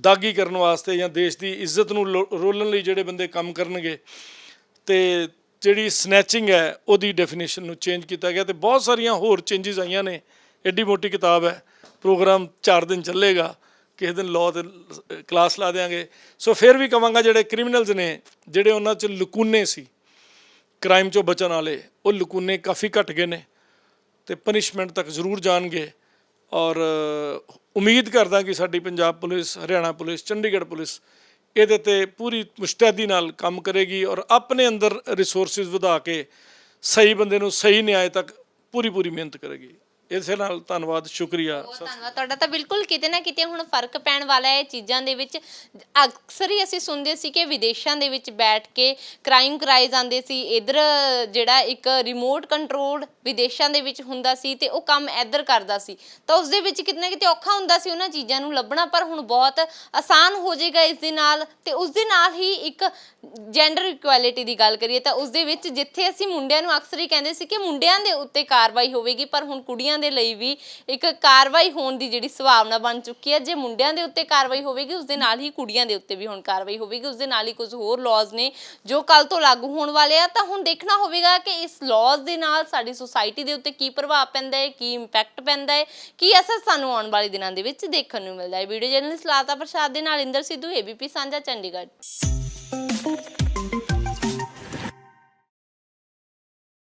ਦਾਗੀ ਕਰਨ ਵਾਸਤੇ ਜਾਂ ਦੇਸ਼ ਦੀ ਇੱਜ਼ਤ ਨੂੰ ਲੋ- ਰੋਲਣ ਲਈ ਜਿਹੜੇ ਬੰਦੇ ਕੰਮ ਕਰਨਗੇ ਤੇ ਜਿਹੜੀ ਸਨੈਚਿੰਗ ਹੈ ਉਹਦੀ ਡੈਫੀਨੇਸ਼ਨ ਨੂੰ ਚੇਂਜ ਕੀਤਾ ਗਿਆ ਤੇ ਬਹੁਤ ਸਾਰੀਆਂ ਹੋਰ ਚੇਂਜਸ ਆਈਆਂ ਨੇ ਐਡੀ ਮੋਟੀ ਕਿਤਾਬ ਹੈ ਪ੍ਰੋਗਰਾਮ 4 ਦਿਨ ਚੱਲੇਗਾ। ਕਿਸੇ ਦਿਨ ਲਾਅ ਤੇ ਕਲਾਸ ਲਾ ਦੇਾਂਗੇ ਸੋ ਫਿਰ ਵੀ ਕਵਾਂਗਾ ਜਿਹੜੇ ਕ੍ਰਿਮੀਨਲਸ ਨੇ, ਜਿਹੜੇ ਉਹਨਾਂ 'ਚ ਲਕੂਨੇ ਸੀ ਕ੍ਰਾਈਮ 'ਚੋਂ ਬਚਣ ਵਾਲੇ, ਉਹ ਲਕੂਨੇ ਕਾਫੀ ਘਟ ਗਏ ਨੇ ਤੇ ਪਨਿਸ਼ਮੈਂਟ ਤੱਕ ਜ਼ਰੂਰ ਜਾਣਗੇ। ਔਰ ਉਮੀਦ ਕਰਦਾ ਕਿ ਸਾਡੀ Punjab police, Haryana police, Chandigarh police ਇਹਦੇ ਤੇ ਪੂਰੀ ਮੁਸਤੈਦੀ ਨਾਲ ਕੰਮ ਕਰੇਗੀ ਔਰ ਆਪਣੇ ਅੰਦਰ ਰਿਸੋਰਸਿਸ ਵਧਾ ਕੇ ਸਹੀ ਬੰਦੇ ਨੂੰ ਸਹੀ ਨਿਆਂ ਤੱਕ ਪੂਰੀ ਪੂਰੀ ਮਿਹਨਤ ਕਰੇਗੀ। ਇਸੇ ਨਾਲ ਧੰਨਵਾਦ, ਸ਼ੁਕਰੀਆ। ਬਹੁਤ ਧੰਨਵਾਦ। ਤੁਹਾਡਾ ਤਾਂ ਬਿਲਕੁਲ ਕਿਤੇ ਨਾ ਕਿਤੇ ਹੁਣ ਫ਼ਰਕ ਪੈਣ ਵਾਲਾ ਹੈ ਇਹ ਚੀਜ਼ਾਂ ਦੇ ਵਿੱਚ। ਅਕਸਰ ਹੀ ਅਸੀਂ ਸੁਣਦੇ ਸੀ ਕਿ ਵਿਦੇਸ਼ਾਂ ਦੇ ਵਿੱਚ ਬੈਠ ਕੇ ਕ੍ਰਾਈਮ ਕਰਾਏ ਜਾਂਦੇ ਸੀ। ਇਧਰ ਜਿਹੜਾ ਇੱਕ ਰਿਮੋਟ ਕੰਟਰੋਲ ਵਿਦੇਸ਼ਾਂ ਦੇ ਵਿੱਚ ਹੁੰਦਾ ਸੀ ਤੇ ਉਹ ਕੰਮ ਇੱਧਰ ਕਰਦਾ ਸੀ। ਤਾਂ ਉਸ ਦੇ ਵਿੱਚ ਕਿਤੇ ਨਾ ਕਿਤੇ ਔਖਾ ਹੁੰਦਾ ਸੀ ਉਹਨਾਂ ਚੀਜ਼ਾਂ ਨੂੰ ਲੱਭਣਾ, ਪਰ ਹੁਣ ਬਹੁਤ ਆਸਾਨ ਹੋ ਜਾਏਗਾ ਇਸ ਦੇ ਨਾਲ। ਤੇ ਉਸ ਦੇ ਨਾਲ ਹੀ ਇੱਕ ਜੈਂਡਰ ਇਕੁਐਲਿਟੀ ਦੀ ਗੱਲ ਕਰੀਏ ਤਾਂ ਉਸ ਦੇ ਵਿੱਚ ਜਿੱਥੇ ਅਸੀਂ ਮੁੰਡਿਆਂ ਨੂੰ ਅਕਸਰ ਹੀ ਕਹਿੰਦੇ ਸੀ ਕਿ ਮੁੰਡਿਆਂ ਦੇ ਉੱਤੇ ਕਾਰਵਾਈ ਹੋਵੇਗੀ, ਪਰ ਹੁਣ ਕੁੜੀਆਂ ਕੁੜੀਆਂ ਦੇ ਲਈ ਵੀ ਇੱਕ ਕਾਰਵਾਈ ਹੋਣ ਦੀ ਜਿਹੜੀ ਸੰਭਾਵਨਾ ਬਣ ਚੁੱਕੀ ਹੈ। ਜੇ ਮੁੰਡਿਆਂ ਦੇ ਉੱਤੇ ਕਾਰਵਾਈ ਹੋਵੇਗੀ, ਉਸ ਦੇ ਨਾਲ ਹੀ ਕੁੜੀਆਂ ਦੇ ਉੱਤੇ ਵੀ ਹੁਣ ਕਾਰਵਾਈ ਹੋਵੇਗੀ। ਉਸ ਦੇ ਨਾਲ ਹੀ ਕੁਝ ਹੋਰ ਲਾਜ਼ ਨੇ ਜੋ ਕੱਲ ਤੋਂ ਲਾਗੂ ਹੋਣ ਵਾਲੇ ਆ। ਤਾਂ ਹੁਣ ਦੇਖਣਾ ਹੋਵੇਗਾ ਕਿ ਇਸ ਲਾਜ਼ ਦੇ ਨਾਲ ਸਾਡੀ ਸੁਸਾਇਟੀ ਦੇ ਉੱਤੇ ਕੀ ਪ੍ਰਭਾਵ ਪੈਂਦਾ ਹੈ, ਕੀ ਇੰਪੈਕਟ ਪੈਂਦਾ ਹੈ, ਕੀ ਅਸਰ ਸਾਨੂੰ ਆਉਣ ਵਾਲੇ ਦਿਨਾਂ ਦੇ ਵਿੱਚ ਦੇਖਣ ਨੂੰ ਮਿਲਦਾ ਹੈ। ਵੀਡੀਓ ਜਰਨਲਿਸਟ ਲਾਤਾ ਪ੍ਰਸਾਦ ਦੇ ਨਾਲ ਇੰਦਰ ਸਿੱਧੂ ਏਬੀਪੀ ਸਾਂਝਾ, ਚੰਡੀਗੜ੍ਹ।